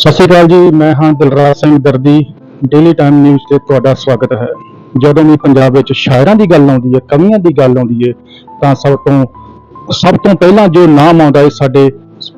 ਸਤਿ ਸ਼੍ਰੀ ਅਕਾਲ ਜੀ, ਮੈਂ ਹਾਂ Dilraj Singh Dardi. Daily time news ਤੇ ਤੁਹਾਡਾ ਸਵਾਗਤ ਹੈ। ਜਦੋਂ ਵੀ ਪੰਜਾਬ ਵਿੱਚ ਸ਼ਾਇਰਾਂ ਦੀ ਗੱਲ ਆਉਂਦੀ ਹੈ, ਕਵੀਆਂ ਦੀ ਗੱਲ ਆਉਂਦੀ ਹੈ, ਤਾਂ ਸਭ ਤੋਂ ਸਭ ਤੋਂ ਪਹਿਲਾਂ ਜੋ ਨਾਮ ਆਉਂਦਾ ਹੈ ਸਾਡੇ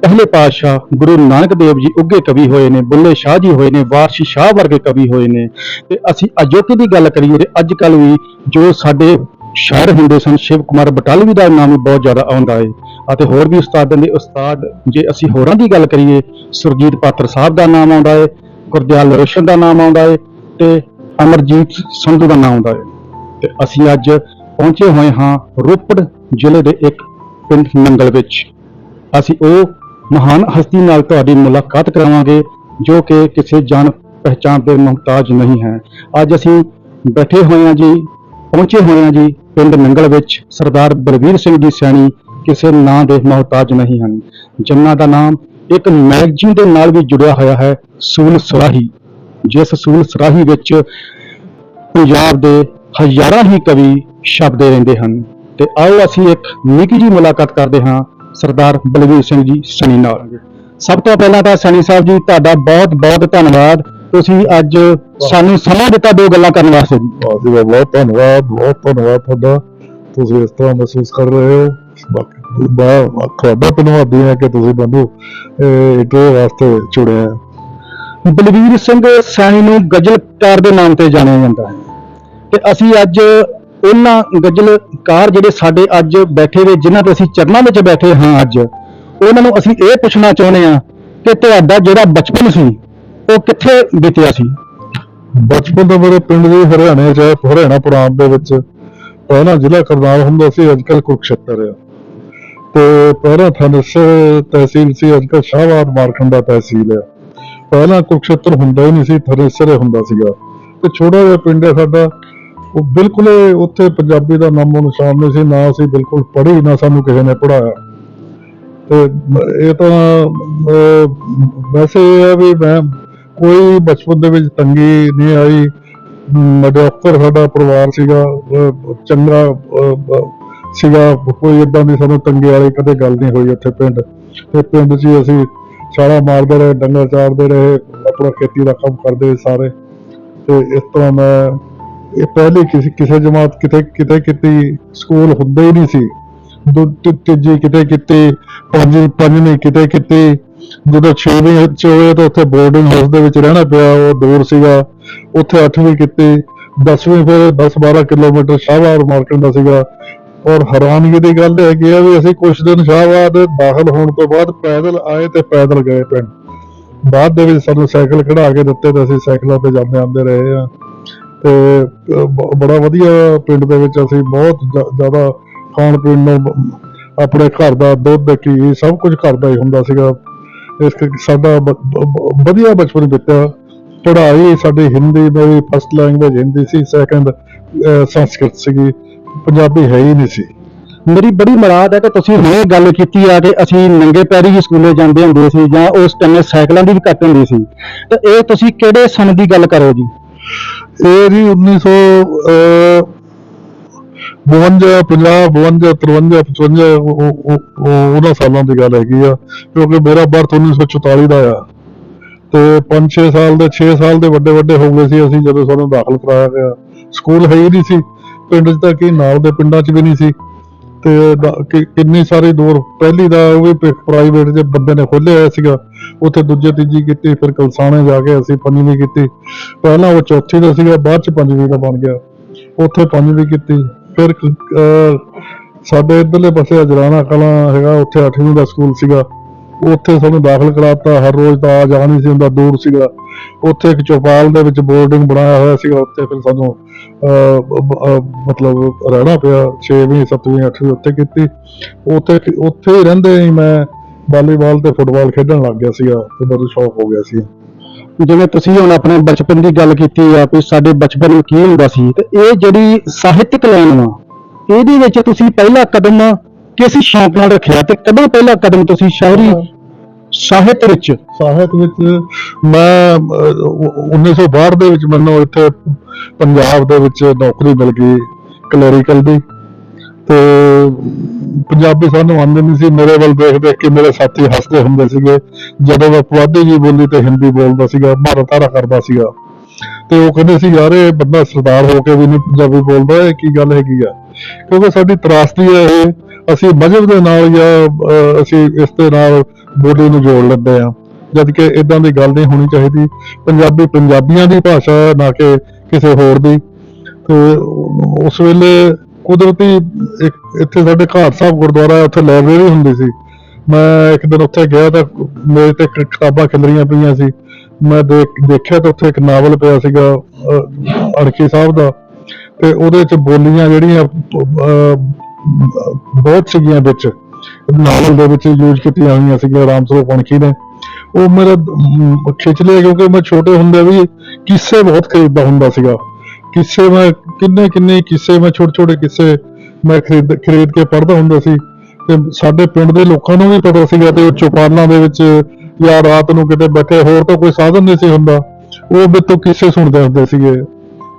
ਪਹਿਲੇ ਪਾਤਸ਼ਾਹ ਗੁਰੂ ਨਾਨਕ ਦੇਵ ਜੀ ਉੱਗੇ ਕਵੀ ਹੋਏ ਨੇ, ਬੁੱਲੇ ਸ਼ਾਹ ਜੀ ਹੋਏ ਨੇ, ਵਾਰਸ਼ੀ ਸ਼ਾਹ ਵਰਗੇ ਕਵੀ ਹੋਏ ਨੇ। ਤੇ ਅਸੀਂ ਅਜੋਕੇ ਦੀ ਗੱਲ ਕਰੀਏ ਤੇ ਅੱਜ ਕੱਲ ਵੀ ਜੋ ਸਾਡੇ ਸ਼ਾਇਰ ਹੁੰਦੇ ਸਨ, ਸ਼ਿਵ ਕੁਮਾਰ ਬਟਾਲਵੀ ਦਾ ਨਾਮ ਵੀ ਬਹੁਤ ਜ਼ਿਆਦਾ ਆਉਂਦਾ ਹੈ ਅਤੇ ਹੋਰ ਵੀ ਉਸਤਾਦਾਂ ਦੇ ਉਸਤਾਦ, ਜੇ ਅਸੀਂ ਹੋਰਾਂ ਦੀ ਗੱਲ ਕਰੀਏ, ਸੁਰਜੀਤ ਪਾਤਰ ਸਾਹਿਬ ਦਾ ਨਾਮ ਆਉਂਦਾ ਹੈ ਗੁਰਦਿਆਲ ਰੋਸ਼ਨ ਦਾ ਨਾਮ ਆਉਂਦਾ ਹੈ ਤੇ ਅਮਰਜੀਤ ਸੰਧੂ ਦਾ ਨਾਮ ਆਉਂਦਾ ਹੈ ਤੇ ਅਸੀਂ ਅੱਜ ਪਹੁੰਚੇ ਹੋਏ ਹਾਂ ਰੋਪੜ ਜ਼ਿਲ੍ਹੇ ਦੇ ਇੱਕ ਪਿੰਡ ਨੰਗਲ ਵਿੱਚ। ਅਸੀਂ ਉਹ ਮਹਾਨ ਹਸਤੀ ਨਾਲ ਤੁਹਾਡੀ ਮੁਲਾਕਾਤ ਕਰਾਵਾਂਗੇ, ਜੋ ਕਿ ਕਿਸੇ ਜਾਣ ਪਹਿਚਾਣ ਦੇ ਮੁਹਤਾਜ ਨਹੀਂ ਹੈ। ਅੱਜ ਅਸੀਂ ਬੈਠੇ ਹੋਏ ਹਾਂ ਜੀ ਪਹੁੰਚੇ ਹੋਏ ਹਾਂ ਜੀ ਪਿੰਡ ਨੰਗਲ ਵਿੱਚ ਸਰਦਾਰ ਬਲਵੀਰ ਸਿੰਘ ਜੀ ਸੈਣੀ ਕਿਸੇ ਨਾਂ ਦੇ ਮੁਹਤਾਜ ਨਹੀਂ ਹਨ। ਜਿਨ੍ਹਾਂ ਦਾ ਨਾਮ ਇੱਕ ਮੈਗਜ਼ੀਨ ਦੇ ਨਾਲ ਵੀ ਜੁੜਿਆ ਹੋਇਆ ਹੈ, ਸੂਲ ਸਰਾਹੀ। ਜਿਸ ਸੂਲ ਸਰਾਹੀ ਵਿੱਚ ਪੰਜਾਬ ਦੇ ਹਜ਼ਾਰਾਂ ਹੀ ਕਵੀ ਛਪਦੇ ਰਹਿੰਦੇ ਹਨ। ਤੇ ਆਓ ਅਸੀਂ ਇੱਕ ਨਿੱਘੀ ਜੀ ਮੁਲਾਕਾਤ ਕਰਦੇ ਹਾਂ ਸਰਦਾਰ ਬਲਵੀਰ ਸਿੰਘ ਜੀ ਸਣੀ ਨਾਲ। ਸਭ ਤੋਂ ਪਹਿਲਾਂ ਤਾਂ ਸਣੀ ਸਾਹਿਬ ਜੀ, ਤੁਹਾਡਾ ਬਹੁਤ ਬਹੁਤ ਧੰਨਵਾਦ। ਤੁਸੀਂ ਅੱਜ ਸਾਨੂੰ ਸਮਾਂ ਦਿੱਤਾ ਦੋ ਗੱਲਾਂ ਕਰਨ ਵਾਸਤੇ ਜੀ। ਬਹੁਤ ਹੀ ਬਹੁਤ ਧੰਨਵਾਦ ਬਹੁਤ ਧੰਨਵਾਦ ਤੁਹਾਡਾ। ਤੁਸੀਂ ਇਸ ਤਰ੍ਹਾਂ ਮਹਿਸੂਸ ਕਰ ਰਹੇ ਹੋ। ਬਾਕੀ ਮੈਂ ਤੁਹਾਡਾ ਧੰਨਵਾਦੀ ਹਾਂ ਕਿ ਤੁਸੀਂ ਮੈਨੂੰ ਇਹ ਇੰਟਰਵਿਊ ਵਾਸਤੇ ਚੁਣਿਆ। ਬਲਵੀਰ ਸਿੰਘ ਸੈਣੀ ਨੂੰ ਗਜ਼ਲਕਾਰ ਦੇ ਨਾਮ ਤੇ ਜਾਣਿਆ ਜਾਂਦਾ ਹੈ। ਤੇ ਅਸੀਂ ਅੱਜ ਉਹਨਾਂ ਗਜ਼ਲਕਾਰ ਜਿਹੜੇ ਸਾਡੇ ਅੱਜ ਬੈਠੇ ਨੇ ਜਿਨ੍ਹਾਂ ਤੇ ਅਸੀਂ ਚਰਨਾਂ ਵਿੱਚ ਬੈਠੇ ਹਾਂ ਅੱਜ ਉਹਨਾਂ ਨੂੰ ਅਸੀਂ ਇਹ ਪੁੱਛਣਾ ਚਾਹੁੰਦੇ ਹਾਂ ਕਿ ਤੁਹਾਡਾ ਜਿਹੜਾ ਬਚਪਨ ਸੀ ਉਹ ਕਿੱਥੇ ਬੀਤਿਆ ਸੀ? ਬਚਪਨ ਤੋਂ ਮੇਰੇ ਪਿੰਡ ਦੇ ਹਰਿਆਣੇ ਚ ਹੈ, ਹਰਿਆਣਾ ਪੁਰਾਣ ਦੇ ਵਿੱਚ ਪਹਿਲਾਂ ਜ਼ਿਲ੍ਹਾ ਕਰਨਾਲ ਹੁੰਦਾ ਸੀ ਅੱਜ ਕੱਲ੍ਹ ਕੁਰਕਸ਼ੇਤਰ ਆ। ਤੇ ਪਹਿਲਾਂ ਥਨਸਰ ਤਹਿਸੀਲ ਸੀ ਅੱਜ ਸ਼ਾਹਬਾਦ ਮਾਰਕੰਡਾ ਤਹਿਸੀਲ ਆ। ਪਹਿਲਾਂ ਕੁਰਕਸ਼ੇਤਰ ਹੁੰਦਾ ਹੀ ਨਹੀਂ ਸੀ ਥਨਸਰ ਹੀ ਹੁੰਦਾ ਸੀਗਾ। ਤੇ ਛੋਟਾ ਜਿਹਾ ਪਿੰਡ ਹੈ ਸਾਡਾ ਉਹ ਬਿਲਕੁਲ ਹੀ ਉੱਥੇ ਪੰਜਾਬੀ ਦਾ ਨਾਮੋ ਨਿਸ਼ਾਨ ਨਹੀਂ ਸੀ ਨਾ ਅਸੀਂ ਬਿਲਕੁਲ ਪੜ੍ਹੀ ਨਾ ਸਾਨੂੰ ਕਿਸੇ ਨੇ ਪੜਾਇਆ ਤੇ ਮ- ਇਹ ਤਾਂ ਅਹ, ਵੈਸੇ ਇਹ ਹੈ ਵੀ ਮੈਂ ਕੋਈ ਬਚਪਨ ਦੇ ਵਿੱਚ ਤੰਗੀ ਨਹੀਂ ਆਈ। ਮਡਾਕਟਰ ਸਾਡਾ ਪਰਿਵਾਰ ਸੀਗਾ ਚੰਗਾ ਸੀਗਾ। ਕੋਈ ਇਦਾਂ ਦੀ ਸਾਨੂੰ ਤੰਗੀ ਵਾਲੀ ਕਦੇ ਗੱਲ ਨਹੀਂ ਹੋਈ ਇੱਥੇ ਪਿੰਡ। ਤੇ ਪਿੰਡ 'ਚ ਅਸੀਂ ਛਾਲਾ ਮਾਰਦੇ ਰਹੇ ਡੰਗਰ ਚਾਰਦੇ ਰਹੇ, ਆਪਣਾ ਖੇਤੀ ਦਾ ਕੰਮ ਕਰਦੇ ਸੀ ਸਾਰੇ। ਤੇ ਇਸ ਤਰ੍ਹਾਂ ਮੈਂ, ਇਹ ਪਹਿਲੀ ਕਿਸੇ ਕਿਸੇ ਜਮਾਤ ਕਿਤੇ ਕਿਤੇ ਕੀਤੀ, ਸਕੂਲ ਹੁੰਦੇ ਹੀ ਨਹੀਂ ਸੀ। ਦੂ, ਤੀਜੀ ਕਿਤੇ ਕੀਤੀ, ਪੰਜਵੀਂ ਪੰਜਵੀਂ ਕਿਤੇ ਕੀਤੀ। ਜਦੋਂ 6ਵੀਂ ਚ ਹੋਏ ਤਾਂ ਉੱਥੇ ਬੋਰਡਿੰਗ ਹਾਊਸ ਦੇ ਵਿੱਚ ਰਹਿਣਾ ਪਿਆ, ਉਹ ਦੂਰ ਸੀਗਾ, ਉੱਥੇ 8ਵੀਂ ਕੀਤੀ 10ਵੀਂ ਫਿਰ 10 12 ਕਿਲੋਮੀਟਰ ਸ਼ਾਹਬਾਦ ਮਾਰਕੀਟ ਦਾ ਸੀਗਾ। ਔਰ ਹੈਰਾਨਗੀ ਦੀ ਗੱਲ ਇਹ ਹੈਗੀ ਆ ਵੀ ਅਸੀਂ ਕੁਝ ਦਿਨ ਸ਼ਾਹਬਾਦ ਦਾਖਲ ਹੋਣ ਤੋਂ ਬਾਅਦ ਪੈਦਲ ਆਏ ਤੇ ਪੈਦਲ ਗਏ ਪਿੰਡ। ਬਾਅਦ ਦੇ ਵਿੱਚ ਸਾਨੂੰ ਸਾਈਕਲ ਕਢਾ ਕੇ ਦਿੱਤੇ ਤੇ ਅਸੀਂ ਸਾਈਕਲਾਂ ਤੇ ਜਾਂਦੇ ਆਉਂਦੇ ਰਹੇ ਆ। ਤੇ ਬ- ਬੜਾ ਵਧੀਆ ਪਿੰਡ ਦੇ ਵਿੱਚ ਅਸੀਂ ਬਹੁਤ ਜ਼ਿਆਦਾ ਖਾਣ ਪੀਣ ਨੂੰ ਆਪਣੇ ਘਰ ਦਾ ਦੁੱਧ, ਘੀ ਸਭ ਕੁਝ ਘਰ ਦਾ ਹੀ ਹੁੰਦਾ ਸੀਗਾ। ਇਸ ਕਰਕੇ ਸਾਡਾ ਵਧੀਆ ਬਚਪਨ ਬੀਤਿਆ। ਪੜ੍ਹਾਈ ਸਾਡੀ ਹਿੰਦੀ ਮੇਰੀ ਫਸਟ ਲੈਂਗੁਏਜ ਹਿੰਦੀ ਸੀ ਸੈਕੰਡ ਸੰਸਕ੍ਰਿਤ ਸੀਗੀ। ਪੰਜਾਬੀ ਹੈ ਹੀ ਨਹੀਂ ਸੀ। ਮੇਰੀ ਬੜੀ ਮੁਰਾਦ ਹੈ ਕਿ ਤੁਸੀਂ ਹੁਣੇ ਗੱਲ ਕੀਤੀ ਆ ਕਿ ਅਸੀਂ ਨੰਗੇ ਪੈਰੀ ਹੀ ਸਕੂਲੇ ਜਾਂਦੇ ਹੁੰਦੇ ਸੀ ਜਾਂ ਉਸ ਟਾਈਮ ਸਾਈਕਲਾਂ ਦੀ ਵੀ ਘੱਟ ਹੁੰਦੀ ਸੀ। ਤੇ ਇਹ ਤੁਸੀਂ ਕਿਹੜੇ ਸਨ ਦੀ ਗੱਲ ਕਰੋ ਜੀ? ਇਹ ਜੀ 1900 ਅਹ, 52 50 52 53 55 ਉਹਨਾਂ ਸਾਲਾਂ ਦੀ ਗੱਲ ਹੈਗੀ ਆ, ਕਿਉਂਕਿ ਮੇਰਾ ਬਰਥ 1944 ਦਾ ਆ। ਤੇ 5-6 ਸਾਲ ਦੇ 6 ਸਾਲ ਦੇ ਵੱਡੇ ਵੱਡੇ ਹੋ ਗਏ ਸੀ ਅਸੀਂ ਜਦੋਂ ਸਾਨੂੰ ਦਾਖਲ ਕਰਾਇਆ ਗਿਆ। ਸਕੂਲ ਹੈ ਹੀ ਨਹੀਂ ਸੀ। ਪਿੰਡ 'ਚ ਤਾਂ ਕੀ ਨਾਲ ਦੇ ਪਿੰਡਾਂ 'ਚ ਵੀ ਨਹੀਂ ਸੀ। ਤੇ ਕਿੰਨੀ ਸਾਰੀ ਦੂਰ, ਪਹਿਲੀ ਦਾ ਉਹ ਵੀ ਪ੍ਰਾਈਵੇਟ ਜੇ ਬੰਦੇ ਨੇ ਖੋਲ੍ਹਿਆ ਹੋਇਆ ਸੀਗਾ। ਉੱਥੇ ਦੂਜੇ, ਤੀਜੀ ਕੀਤੀ, ਫਿਰ ਕਲਸਾਣੇ ਜਾ ਕੇ ਅਸੀਂ ਪੰਜਵੀਂ ਕੀਤੀ। ਪਹਿਲਾਂ ਉਹ ਚੌਥੀ ਦਾ ਸੀਗਾ, ਬਾਅਦ ਚ ਪੰਜਵੀਂ ਦਾ ਬਣ ਗਿਆ। ਉੱਥੇ ਪੰਜਵੀਂ ਕੀਤੀ। ਫਿਰ ਸਾਡੇ ਇਧਰਲੇ ਪਾਸੇ ਅਜਰਾਣਾ ਕਲਾਂ ਹੈਗਾ ਉੱਥੇ 8ਵੀਂ ਦਾ ਸਕੂਲ ਸੀਗਾ। ਉੱਥੇ ਸਾਨੂੰ ਦਾਖਲ ਕਰਾਤਾ ਹਰ ਰੋਜ਼ ਤਾਂ ਆ ਜਾ ਨਹੀਂ ਸੀ ਹੁੰਦਾ ਦੂਰ ਸੀਗਾ। ਉੱਥੇ ਇੱਕ ਚੌਪਾਲ ਦੇ ਵਿੱਚ ਬੋਰਡਿੰਗ ਬਣਾਇਆ ਹੋਇਆ ਸੀਗਾ ਉੱਥੇ ਫਿਰ ਸਾਨੂੰ ਅਹ, ਮਤਲਬ ਰਹਿਣਾ ਪਿਆ 6ਵੀਂ 7ਵੀਂ 8ਵੀਂ ਉੱਥੇ ਕੀਤੀ। ਉੱਥੇ ਉੱਥੇ ਹੀ ਰਹਿੰਦੇ ਹੀ ਮੈਂ ਵਾਲੀਬਾਲ ਤੇ ਫੁੱਟਬਾਲ ਖੇਡਣ ਲੱਗ ਗਿਆ ਸੀਗਾ ਤੇ ਮੈਨੂੰ ਸ਼ੌਕ ਹੋ ਗਿਆ ਸੀ। ਜਿਵੇਂ ਤੁਸੀਂ ਹੁਣ ਆਪਣੇ ਬਚਪਨ ਦੀ ਗੱਲ ਕੀਤੀ ਆ ਵੀ ਸਾਡੇ ਬਚਪਨ ਵਿੱਚ ਕੀ ਹੁੰਦਾ ਸੀ ਤੇ ਇਹ ਜਿਹੜੀ ਸਾਹਿਤਕ ਲਾਈਨ ਵਾ ਇਹਦੇ ਵਿੱਚ ਤੁਸੀਂ ਪਹਿਲਾ ਕਦਮ ਕਿਸ ਸ਼ੌਂਕ ਨਾਲ ਰੱਖਿਆ ਤੇ ਕਦੋਂ ਪਹਿਲਾ ਕਦਮ ਤੁਸੀਂ ਸ਼ਾਇਰੀ ਸਾਹਿਤ ਵਿੱਚ? ਸਾਹਿਤ ਵਿੱਚ ਮੈਂ ਅਹ, ਉ- 1962 ਦੇ ਵਿੱਚ ਮੈਨੂੰ ਇੱਥੇ ਪੰਜਾਬ ਦੇ ਵਿੱਚ ਨੌਕਰੀ ਮਿਲ ਗਈ ਕਲੈਰੀਕਲ ਦੀ। ਤੇ ਪੰਜਾਬੀ ਸਾਨੂੰ ਆਉਂਦੇ ਨਹੀਂ ਸੀ। ਮੇਰੇ ਵੱਲ ਦੇਖ ਦੇਖ ਕੇ ਮੇਰੇ ਸਾਥੀ ਹੱਸਦੇ ਹੁੰਦੇ ਸੀਗੇ। ਜਦੋਂ ਮੈਂ ਪੁਆਧੀ ਜੀ ਬੋਲੀ ਤੇ ਹਿੰਦੀ ਬੋਲਦਾ ਸੀਗਾ ਭਾਰਤਾਰਾ ਕਰਦਾ ਸੀਗਾ। ਤੇ ਉਹ ਕਹਿੰਦੇ ਸੀ ਯਾਰ ਇਹ ਬੰਦਾ ਸਰਦਾਰ ਹੋ ਕੇ ਵੀ ਨਹੀਂ ਪੰਜਾਬੀ ਬੋਲਦਾ ਇਹ ਕੀ ਗੱਲ ਹੈਗੀ ਆ? ਕਿਉਂਕਿ ਸਾਡੀ ਤਰਾਸਦੀ ਹੈ ਇਹ। ਅਸੀਂ ਮਜ਼ਹਬ ਦੇ ਨਾਲ ਜਾਂ ਅਸੀਂ ਇਸ ਦੇ ਨਾਲ ਬੋਲੀ ਨੂੰ ਜੋੜ ਲੈਂਦੇ ਆ ਜਦ ਕਿ ਇਦਾਂ ਦੀ ਗੱਲ ਨਹੀਂ ਹੋਣੀ ਚਾਹੀਦੀ। ਪੰਜਾਬੀ ਪੰਜਾਬੀਆਂ ਦੀ ਭਾਸ਼ਾ ਹੈ, ਨਾ ਕਿ ਕਿਸੇ ਹੋਰ ਦੀ। ਤੇ ਉਸ ਵੇਲੇ ਕੁਦਰਤੀ ਇੱਕ ਇੱਥੇ ਸਾਡੇ ਘਾਟ ਸਾਹਿਬ ਗੁਰਦੁਆਰਾ ਹੈ ਉੱਥੇ ਲਾਇਬ੍ਰੇਰੀ ਹੁੰਦੀ ਸੀ। ਮੈਂ ਇੱਕ ਦਿਨ ਉੱਥੇ ਗਿਆ ਤਾਂ ਮੇਰੇ ਤੇ ਕਿਤਾਬਾਂ ਖਿਲਰੀਆਂ ਪਈਆਂ ਸੀ। ਮੈਂ ਦੇਖ ਦੇਖਿਆ ਤਾਂ ਉੱਥੇ ਇੱਕ ਨਾਵਲ ਪਿਆ ਸੀਗਾ ਅਹ, ਅੜਕੀ ਸਾਹਿਬ ਦਾ। ਤੇ ਉਹਦੇ ਚ ਬੋਲੀਆਂ ਜਿਹੜੀਆਂ ਬਹੁਤ ਸੀਗੀਆਂ ਵਿੱਚ। ਨਾਵਲ ਦੇ ਵਿੱਚ ਯੂਜ਼ ਕੀਤੀਆਂ ਹੋਈਆਂ ਸੀਗੀਆਂ ਰਾਮ ਸਰੂਪ ਅਣਖੀ ਨੇ। ਉਹ ਮੇਰਾ ਖਿੱਚ ਲਿਆ ਕਿਉਂਕਿ ਮੈਂ ਛੋਟੇ ਹੁੰਦੇ ਵੀ ਕਿੱਸੇ ਬਹੁਤ ਖਰੀਦਦਾ ਹੁੰਦਾ ਸੀਗਾ। ਕਿੱਸੇ ਮੈਂ ਕਿੰਨੇ ਕਿੰਨੇ ਕਿੱਸੇ ਮੈਂ ਛੋਟੇ ਛੋਟੇ ਕਿੱਸੇ ਮੈਂ ਖਰੀਦ ਖਰੀਦ ਕੇ ਪੜ੍ਹਦਾ ਹੁੰਦਾ ਸੀ ਤੇ ਸਾਡੇ ਪਿੰਡ ਦੇ ਲੋਕਾਂ ਨੂੰ ਵੀ ਪਤਾ ਸੀਗਾ ਤੇ ਉਹ ਚੌਪਾਲਾਂ ਦੇ ਵਿੱਚ ਜਾਂ ਰਾਤ ਨੂੰ ਕਿਤੇ ਬੈਠੇ ਹੋਰ ਤਾਂ ਕੋਈ ਸਾਧਨ ਨਹੀਂ ਸੀ ਹੁੰਦਾ। ਉਹ ਮੇਰੇ ਕਿੱਸੇ ਸੁਣਦੇ ਹੁੰਦੇ ਸੀਗੇ।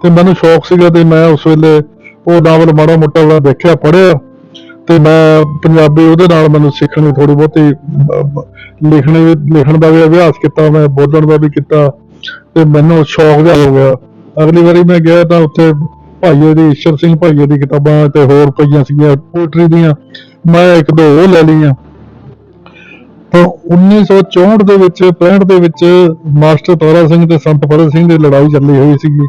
ਤੇ ਮੈਨੂੰ ਸ਼ੌਕ ਸੀਗਾ ਤੇ ਮੈਂ ਉਸ ਵੇਲੇ ਉਹ ਨਾਵਲ ਮਾੜਾ ਮੋਟਾ ਉਹਦਾ ਦੇਖਿਆ ਪੜਿਆ ਤੇ ਮੈਂ ਪੰਜਾਬੀ ਉਹਦੇ ਨਾਲ ਮੈਨੂੰ ਸਿੱਖਣ ਦੀ ਥੋੜੀ ਬਹੁਤੀ ਅਮ, ਲਿਖਣ ਵੀ ਲਿਖਣ ਦਾ ਵੀ ਅਭਿਆਸ ਕੀਤਾ ਮੈਂ ਬੋਲਣ ਦਾ ਵੀ ਕੀਤਾ ਤੇ ਮੈਨੂੰ ਸ਼ੌਕ ਜਿਹਾ ਹੋ ਗਿਆ। ਅਗਲੀ ਵਾਰੀ ਮੈਂ ਗਿਆ ਤਾਂ ਉੱਥੇ ਭਾਈਏ ਦੀ, ਈਸ਼ਰ ਸਿੰਘ ਭਾਈਏ ਦੀ ਕਿਤਾਬਾਂ ਤੇ ਹੋਰ ਪਈਆਂ ਸੀਗੀਆਂ ਪੋਇਟਰੀ ਦੀਆਂ। ਮੈਂ ਇੱਕ ਦੋ ਉਹ ਲੈ ਲਈਆਂ। ਤਾਂ 1964 ਦੇ ਵਿੱਚ 65 ਦੇ ਵਿੱਚ ਮਾਸਟਰ ਤਾਰਾ ਸਿੰਘ ਤੇ ਸੰਤ ਫਤਿਹ ਸਿੰਘ ਦੀ ਲੜਾਈ ਚੱਲੀ ਹੋਈ ਸੀਗੀ।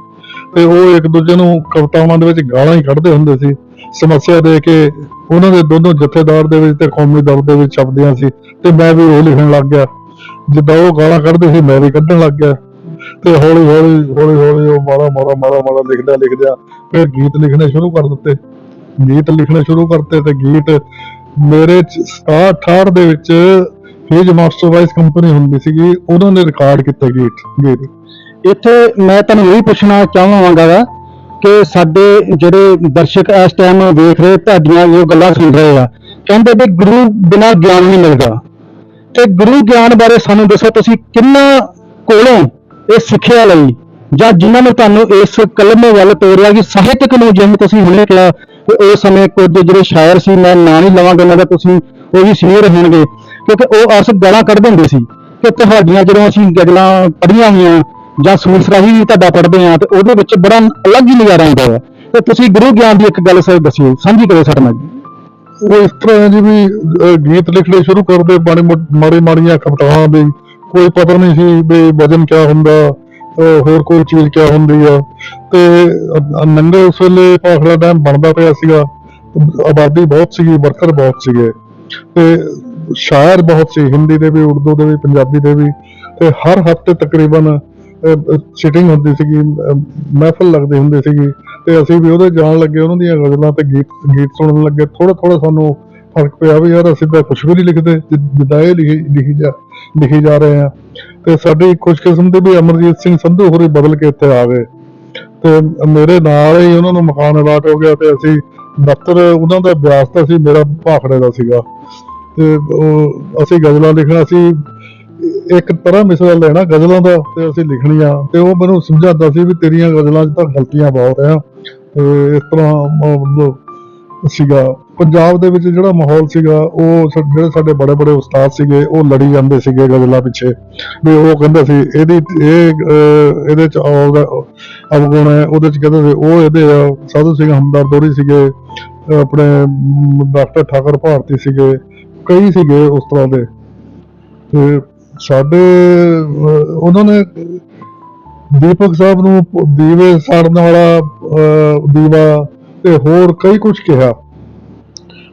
ਤੇ ਉਹ ਇੱਕ ਦੂਜੇ ਨੂੰ ਕਵਿਤਾਵਾਂ ਦੇ ਵਿੱਚ ਗਾਲਾਂ ਹੀ ਕੱਢਦੇ ਹੁੰਦੇ ਸੀ। ਸਮੱਸਿਆ ਦੇ ਕੇ ਉਹਨਾਂ ਦੇ ਦੋਨੋਂ ਜਥੇਦਾਰ ਦੇ ਵਿੱਚ ਤੇ ਕੌਮੀ ਦਲ ਦੇ ਵਿੱਚ ਛਪਦੀਆਂ ਸੀ। ਤੇ ਮੈਂ ਵੀ ਉਹ ਲਿਖਣ ਲੱਗ ਗਿਆ। ਜਿੱਦਾਂ ਉਹ ਗਾਲਾਂ ਕੱਢਦੇ ਸੀ, ਮੈਂ ਵੀ ਕੱਢਣ ਲੱਗ ਗਿਆ। ਤੇ ਹੌਲੀ ਹੌਲੀ ਹੌਲੀ ਹੌਲੀ ਉਹ ਮਾੜਾ ਮਾੜਾ ਮਾੜਾ ਮਾੜਾ ਲਿਖਦਾ ਲਿਖਦਾ ਫਿਰ ਗੀਤ ਲਿਖਣੇ ਸ਼ੁਰੂ ਕਰ ਦਿੱਤੇ। ਗੀਤ ਲਿਖਣੇ ਸ਼ੁਰੂ ਕਰਤੇ ਤੇ ਗੀਤ ਮੇਰੇ 67 ਦੇ ਵਿੱਚ ਫੇਜ ਮਾਸਟਰ ਵਾਈਸ ਕੰਪਨੀ ਹੁੰਦੀ ਸੀਗੀ ਉਹਨਾਂ ਨੇ ਰਿਕਾਰਡ ਕੀਤੇ ਗੀਤ ਗੀਤ। ਇੱਥੇ ਮੈਂ ਤੁਹਾਨੂੰ ਇਹ ਪੁੱਛਣਾ ਚਾਹਾਂਗਾ ਗਾ ਕਿ ਸਾਡੇ ਜਿਹੜੇ ਦਰਸ਼ਕ ਇਸ ਟਾਈਮ ਵੇਖ ਰਹੇ, ਤੁਹਾਡੀਆਂ ਜੋ ਗੱਲਾਂ ਸੁਣ ਰਹੇ ਆ, ਕਹਿੰਦੇ ਵੀ ਗੁਰੂ ਬਿਨਾਂ ਗਿਆਨ ਨਹੀਂ ਮਿਲਦਾ। ਤੇ ਗੁਰੂ ਗਿਆਨ ਬਾਰੇ ਸਾਨੂੰ ਦੱਸੋ, ਤੁਸੀਂ ਕਿੰਨਾ ਕੋਲੋਂ ਇਹ ਸਿੱਖਿਆ ਲਈ। ਜਾਂ ਜਿਨ੍ਹਾਂ ਨੇ ਤੁਹਾਨੂੰ ਇਸ ਕਲਮੇ ਵੱਲ ਤੋਰਿਆ ਕਿ ਸਾਹਿਤਕ ਨੂੰ ਜਿਵੇਂ ਤੁਸੀਂ ਹੁਣੇ ਕਿਹਾ ਕਿ ਉਸ ਸਮੇਂ ਕੁਝ ਜਿਹੜੇ ਸ਼ਾਇਰ ਸੀ, ਮੈਂ ਨਾਂ ਨਹੀਂ ਲਵਾਂਗਾ ਉਹਨਾਂ ਦਾ, ਤੁਸੀਂ ਉਹ ਵੀ ਸੀਨੀਅਰ ਹੋਣਗੇ। ਕਿਉਂਕਿ ਉਹ ਅਰਸ ਗਾਲਾਂ ਕੱਢ ਦਿੰਦੇ ਸੀ ਕਿ ਤੁਹਾਡੀਆਂ ਜਦੋਂ ਅਸੀਂ ਗਜ਼ਲਾਂ ਪੜ੍ਹੀਆਂ ਹੋਈਆਂ ਜਾਂ ਸੂਰਸਰਾਹੀ ਵੀ ਤੁਹਾਡਾ ਪੜ੍ਹਦੇ ਆ ਤੇ ਉਹਦੇ ਵਿੱਚ ਬੜਾ ਅਲੱਗ ਹੀ ਨਜ਼ਾਰਾ ਆਉਂਦਾ ਹੈ। ਤੇ ਤੁਸੀਂ ਗੁਰੂ ਗਿਆਨ ਦੀ ਇੱਕ ਗੱਲ ਸਰ ਦੱਸਿਓ, ਸਾਂਝੀ ਕਰੋ ਸਾਡੇ ਨਾਲ। ਉਹ ਇਸ ਤਰ੍ਹਾਂ ਜੀ ਵੀ ਗੀਤ ਲਿਖਣੇ ਸ਼ੁਰੂ ਕਰਦੇ, ਮਾੜੀ ਮਾੜੀ, ਮਾੜੀਆਂ ਕਵਿਤਾਵਾਂ ਵੀ ਕੋਈ ਪਤਾ ਨਹੀਂ ਸੀ ਵੀ ਵਜਨ ਕਿਆ ਹੁੰਦਾ ਹੋਰ ਕੋਈ ਚੀਜ਼ ਕਿਆ ਹੁੰਦੀ ਆ। ਤੇ ਅ- ਨੰਗੇ ਉਸ ਵੇਲੇ ਭਾਖੜਾ ਡੈਮ ਬਣਦਾ ਪਿਆ ਸੀਗਾ। ਆਬਾਦੀ ਬਹੁਤ ਸੀਗੀ ਵਰਕਰ ਬਹੁਤ ਸੀਗੇ। ਤੇ ਸ਼ਾਇਰ ਬਹੁਤ ਸੀ, ਹਿੰਦੀ ਦੇ ਵੀ, ਉਰਦੂ ਦੇ ਵੀ, ਪੰਜਾਬੀ ਦੇ ਵੀ। ਤੇ ਹਰ ਹਫ਼ਤੇ ਤਕਰੀਬਨ ਸਿਟਿੰਗ ਹੁੰਦੀ ਸੀਗੀ ਮਹਿਫਲ ਲੱਗਦੀ ਹੁੰਦੀ ਸੀਗੀ। ਤੇ ਅਸੀਂ ਵੀ ਉਹਦੇ ਜਾਣ ਲੱਗੇ, ਉਹਨਾਂ ਦੀਆਂ ਗਜ਼ਲਾਂ ਤੇ ਗੀਤ ਗੀਤ ਸੁਣਨ ਲੱਗੇ। ਥੋੜਾ ਥੋੜਾ ਸਾਨੂੰ ਫ਼ਰਕ ਪਿਆ ਵੀ ਯਾਰ ਅਸੀਂ ਤਾਂ ਕੁਝ ਵੀ ਨਹੀਂ ਲਿਖਦੇ, ਜਿ- ਜਿੱਦਾਂ ਇਹ ਲਿਖੀ ਲਿਖੀ ਜਾ ਲਿਖੀ ਜਾ ਰਹੇ ਆ। ਤੇ ਸਾਡੀ ਖੁਸ਼ਕਿਸਮ ਦੇ ਵੀ ਅਮਰਜੀਤ ਸਿੰਘ ਸੰਧੂ ਹੋਰੀ ਬਦਲ ਕੇ ਇੱਥੇ ਆ ਗਏ। ਤੇ ਮੇਰੇ ਨਾਲ ਹੀ ਉਹਨਾਂ ਨੂੰ ਮਕਾਨ ਅਲਾਟ ਹੋ ਗਿਆ ਤੇ ਅਸੀਂ ਦਫ਼ਤਰ, ਉਹਨਾਂ ਦਾ ਵਿਆਸ ਤਾਂ ਸੀ, ਮੇਰਾ ਭਾਖੜੇ ਦਾ ਸੀਗਾ। ਤੇ ਉਹ, ਅਸੀਂ ਗਜ਼ਲਾਂ ਲਿਖਣਾ ਸੀ। ਇੱਕ ਤਰ੍ਹਾਂ ਮਿਸਰਾ ਲੈਣਾ ਗਜ਼ਲਾਂ ਦਾ ਤੇ ਅਸੀਂ ਲਿਖਣੀਆਂ। ਤੇ ਉਹ ਮੈਨੂੰ ਸਮਝਾਉਂਦਾ ਸੀ ਵੀ ਤੇਰੀਆਂ ਗਜ਼ਲਾਂ 'ਚ ਤਾਂ ਗਲਤੀਆਂ ਬਹੁਤ ਆ। ਤੇ ਇਸ ਤਰ੍ਹਾਂ ਮਤਲਬ ਸੀਗਾ। ਪੰਜਾਬ ਦੇ ਵਿੱਚ ਜਿਹੜਾ ਮਾਹੌਲ ਸੀਗਾ ਉਹ ਸਾ- ਜਿਹੜੇ ਸਾਡੇ ਬੜੇ ਬੜੇ ਉਸਤਾਦ ਸੀਗੇ ਉਹ ਲੜੀ ਜਾਂਦੇ ਸੀਗੇ ਗਜ਼ਲਾਂ ਪਿੱਛੇ। ਵੀ ਉਹ ਕਹਿੰਦੇ ਸੀ ਇਹਦੀ ਇਹ ਅਹ, ਇਹਦੇ ਚ ਆਉਗਾ ਅਵਗੁਣ ਹੈ ਉਹਦੇ ਚ ਕਹਿੰਦੇ ਸੀ ਉਹ ਇਹਦੇ ਆ ਸਾਧੂ ਸਿੰਘ ਹਮਦਰ ਦੋਰੀ ਸੀਗੇ ਅਹ ਆਪਣੇ ਡਾਕਟਰ ਠਾਕਰ ਭਾਰਤੀ ਸੀਗੇ ਕਈ ਸੀਗੇ ਉਸ ਤਰ੍ਹਾਂ ਦੇ। ਤੇ ਸਾਡੇ ਅਹ, ਉਹਨਾਂ ਨੇ ਦੀਪਕ ਸਾਹਿਬ ਨੂੰ ਪ- ਦੀਵੇ ਸਾੜਨ ਵਾਲਾ ਅਹ, ਦੀਵਾ ਤੇ ਹੋਰ ਕਈ ਕੁਝ ਕਿਹਾ।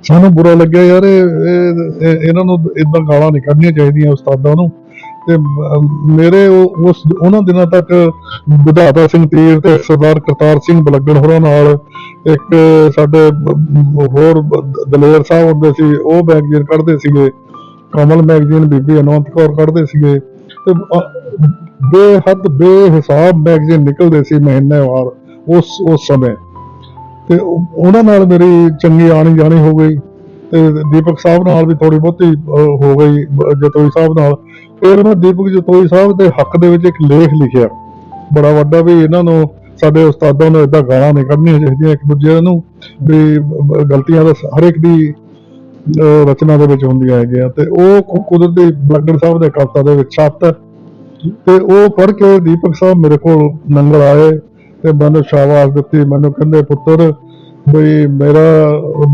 ਸਾਨੂੰ ਬੁਰਾ ਲੱਗਿਆ ਯਾਰ ਇਹਨਾਂ ਨੂੰ ਇਦਾਂ ਗਾਲਾਂ ਨਹੀਂ ਕੱਢਣੀਆਂ ਚਾਹੀਦੀਆਂ ਉਸਤਾਦਾਂ ਨੂੰ। ਤੇ ਮੇਰੇ ਉਸ, ਉਹਨਾਂ ਦਿਨਾਂ ਤੱਕ ਵਿਧਾਤਾ ਸਿੰਘ ਤੀਰ ਤੇ ਸਰਦਾਰ ਕਰਤਾਰ ਸਿੰਘ ਬਲੱਗਣ ਹੋਰਾਂ ਨਾਲ ਇੱਕ ਸਾਡੇ ਹੋਰ ਦਲੇਰ ਸਾਹਿਬ ਹੁੰਦੇ ਸੀ, ਉਹ ਮੈਗਜ਼ੀਨ ਕੱਢਦੇ ਸੀਗੇ। ਕਮਲ ਮੈਗਜ਼ੀਨ ਬੀਬੀ ਅਨੰਤ ਕੌਰ ਕੱਢਦੇ ਸੀਗੇ। ਤੇ ਬੇਹੱਦ ਬੇਹਿਸਾਬ ਮੈਗਜ਼ੀਨ ਨਿਕਲਦੇ ਸੀ ਮਹੀਨੇਵਾਰ ਉਸ ਉਸ ਸਮੇਂ। ਤੇ ਉਹਨਾਂ ਨਾਲ ਮੇਰੀ ਚੰਗੀ ਆਣੀ ਜਾਣੀ ਹੋ ਗਈ ਤੇ ਦੀਪਕ ਸਾਹਿਬ ਨਾਲ ਵੀ ਥੋੜੀ ਬਹੁਤੀ ਹੋ ਗਈ ਜਤੋਈ ਸਾਹਿਬ ਨਾਲ। ਫਿਰ ਮੈਂ ਦੀਪਕ ਜਤੋਈ ਸਾਹਿਬ ਦੇ ਹੱਕ ਦੇ ਵਿੱਚ ਇੱਕ ਲੇਖ ਲਿਖਿਆ। ਬੜਾ ਵੱਡਾ ਵੀ ਇਹਨਾਂ ਨੂੰ, ਸਾਡੇ ਉਸਤਾਦਾਂ ਨੂੰ ਏਦਾਂ ਗਾਲਾਂ ਨਹੀਂ ਕੱਢਣੀਆਂ ਚਾਹੀਦੀਆਂ ਇੱਕ ਦੂਜੇ ਨੂੰ, ਵੀ ਗਲਤੀਆਂ ਦਾ ਹਰ ਇੱਕ ਦੀ ਰਚਨਾ ਦੇ ਵਿੱਚ ਹੁੰਦੀਆਂ ਹੈਗੀਆਂ। ਤੇ ਉਹ ਕੁਦਰਤੀ ਬਲੱਗੜ ਸਾਹਿਬ ਦੇ ਕਵਿਤਾ ਦੇ ਵਿੱਚ ਛੱਤ। ਹੈ ਤੇ ਉਹ ਪੜ੍ਹ ਕੇ ਦੀਪਕ ਸਾਹਿਬ ਮੇਰੇ ਕੋਲ ਨੰਗਲ ਆਏ। ਤੇ ਮੈਨੂੰ ਸ਼ਾਬਾਸ਼ ਦਿੱਤੀ ਮੈਨੂੰ ਕਹਿੰਦੇ ਪੁੱਤਰ ਬਈ ਮੇਰਾ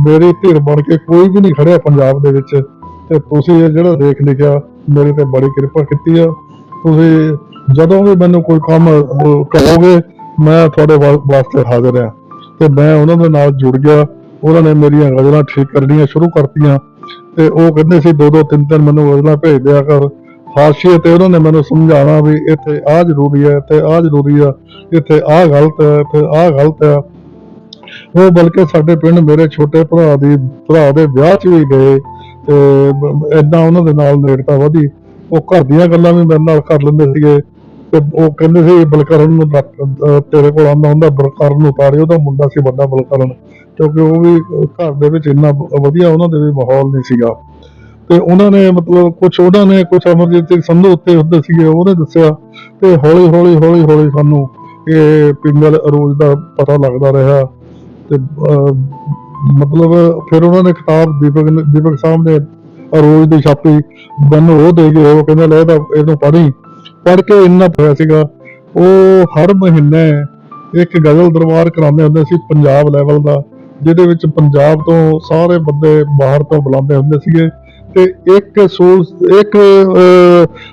ਮੇਰੀ ਧਿਰ ਬਣ ਕੇ ਕੋਈ ਵੀ ਨਹੀਂ ਖੜਿਆ ਪੰਜਾਬ ਦੇ ਵਿੱਚ ਤੇ ਤੁਸੀਂ ਇਹ ਜਿਹੜਾ ਦੇਖ ਲਿਖਿਆ ਮੇਰੇ ਤੇ ਬੜੀ ਕਿਰਪਾ ਕੀਤੀ ਆ। ਤੁਸੀਂ ਜਦੋਂ ਵੀ ਮੈਨੂੰ ਕੋਈ ਕੰਮ ਅਹ, ਕਹੋਗੇ ਮੈਂ ਤੁਹਾਡੇ ਵਾਸਤੇ ਹਾਜ਼ਰ ਆ। ਤੇ ਮੈਂ ਉਹਨਾਂ ਦੇ ਨਾਲ ਜੁੜ ਗਿਆ ਉਹਨਾਂ ਨੇ ਮੇਰੀਆਂ ਗਜ਼ਲਾਂ ਠੀਕ ਕਰਨੀਆਂ ਸ਼ੁਰੂ ਕਰਤੀਆਂ। ਤੇ ਉਹ ਕਹਿੰਦੇ ਸੀ ਦੋ ਦੋ ਤਿੰਨ ਤਿੰਨ ਮੈਨੂੰ ਗਜ਼ਲਾਂ ਭੇਜ ਦਿਆ ਕਰ। ਹਾਸ਼ੀਏ ਤੇ ਉਹਨਾਂ ਨੇ ਮੈਨੂੰ ਸਮਝਾਉਣਾ ਵੀ ਇੱਥੇ ਆਹ ਜ਼ਰੂਰੀ ਹੈ ਤੇ ਆਹ ਜ਼ਰੂਰੀ ਆ ਇੱਥੇ ਆਹ ਗਲਤ ਹੈ ਤੇ ਆਹ ਗਲਤ ਹੈ। ਉਹ ਬਲਕਿ ਸਾਡੇ ਪਿੰਡ ਮੇਰੇ ਛੋਟੇ ਭਰਾ ਦੀ, ਭਰਾ ਦੇ ਵਿਆਹ 'ਚ ਵੀ ਗਏ ਤੇ ਇਦਾਂ ਉਹਨਾਂ ਦੇ ਨਾਲ ਨੇੜਤਾ ਵਧੀ। ਉਹ ਘਰ ਦੀਆਂ ਗੱਲਾਂ ਵੀ ਮੇਰੇ ਨਾਲ ਕਰ ਲੈਂਦੇ ਸੀਗੇ ਤੇ ਉਹ ਕਹਿੰਦੇ ਸੀ ਬਲਕਰਨ ਨੂੰ ਰੱਖ- ਤੇਰੇ ਕੋਲ ਆਉਂਦਾ ਹੁੰਦਾ, ਬਲਕਰਨ ਨੂੰ ਉਤਾਰੇ ਉਹਦਾ ਮੁੰਡਾ ਸੀ ਵੱਡਾ ਬਲਕਰਨ। ਕਿਉਂਕਿ ਉਹ ਵੀ ਘਰ ਦੇ ਵਿੱਚ ਇੰਨਾ ਵਧੀਆ ਉਹਨਾਂ ਦੇ ਵੀ ਮਾਹੌਲ ਨਹੀਂ ਸੀਗਾ। ਤੇ ਉਹਨਾਂ ਨੇ ਮਤਲਬ ਕੁਝ ਉਹਨਾਂ ਨੇ ਕੁਝ ਅਮਰਜੀਤ ਸਿੰਘ ਸੰਧੂ ਉੱਤੇ ਹੁੰਦੇ ਸੀਗੇ, ਉਹਨੇ ਦੱਸਿਆ ਤੇ ਹੌਲੀ ਹੌਲੀ ਹੌਲੀ ਹੌਲੀ ਸਾਨੂੰ ਇਹ ਪਿੰਗਲ ਅਰੋਜ ਦਾ ਪਤਾ ਲੱਗਦਾ ਰਿਹਾ ਤੇ ਮਤਲਬ ਫਿਰ ਉਹਨਾਂ ਨੇ ਕਿਤਾਬ ਦੀਪਕ ਨੇ- ਦੀਪਕ ਸਾਹਿਬ ਨੇ ਅਰੋਜ ਦੀ ਛਾਪੀ ਮੈਨੂੰ ਉਹ ਦੇ ਗਏ ਉਹ ਕਹਿੰਦੇ ਲੈ ਇਹਦਾ ਇਹਨੂੰ ਪੜ੍ਹੀ। ਪੜ੍ਹ ਕੇ ਇੰਨਾ ਪਿਆ ਸੀਗਾ। ਉਹ ਹਰ ਮਹੀਨੇ ਇੱਕ ਗਜ਼ਲ ਦਰਬਾਰ ਕਰਾਉਂਦੇ ਹੁੰਦੇ ਸੀ ਪੰਜਾਬ ਲੈਵਲ ਦਾ, ਜਿਹਦੇ ਵਿੱਚ ਪੰਜਾਬ ਤੋਂ ਸਾਰੇ ਬੰਦੇ ਬਾਹਰ ਤੋਂ ਬੁਲਾਉਂਦੇ ਹੁੰਦੇ ਸੀਗੇ। ਤੇ ਇੱਕ ਸੂਲ ਇੱਕ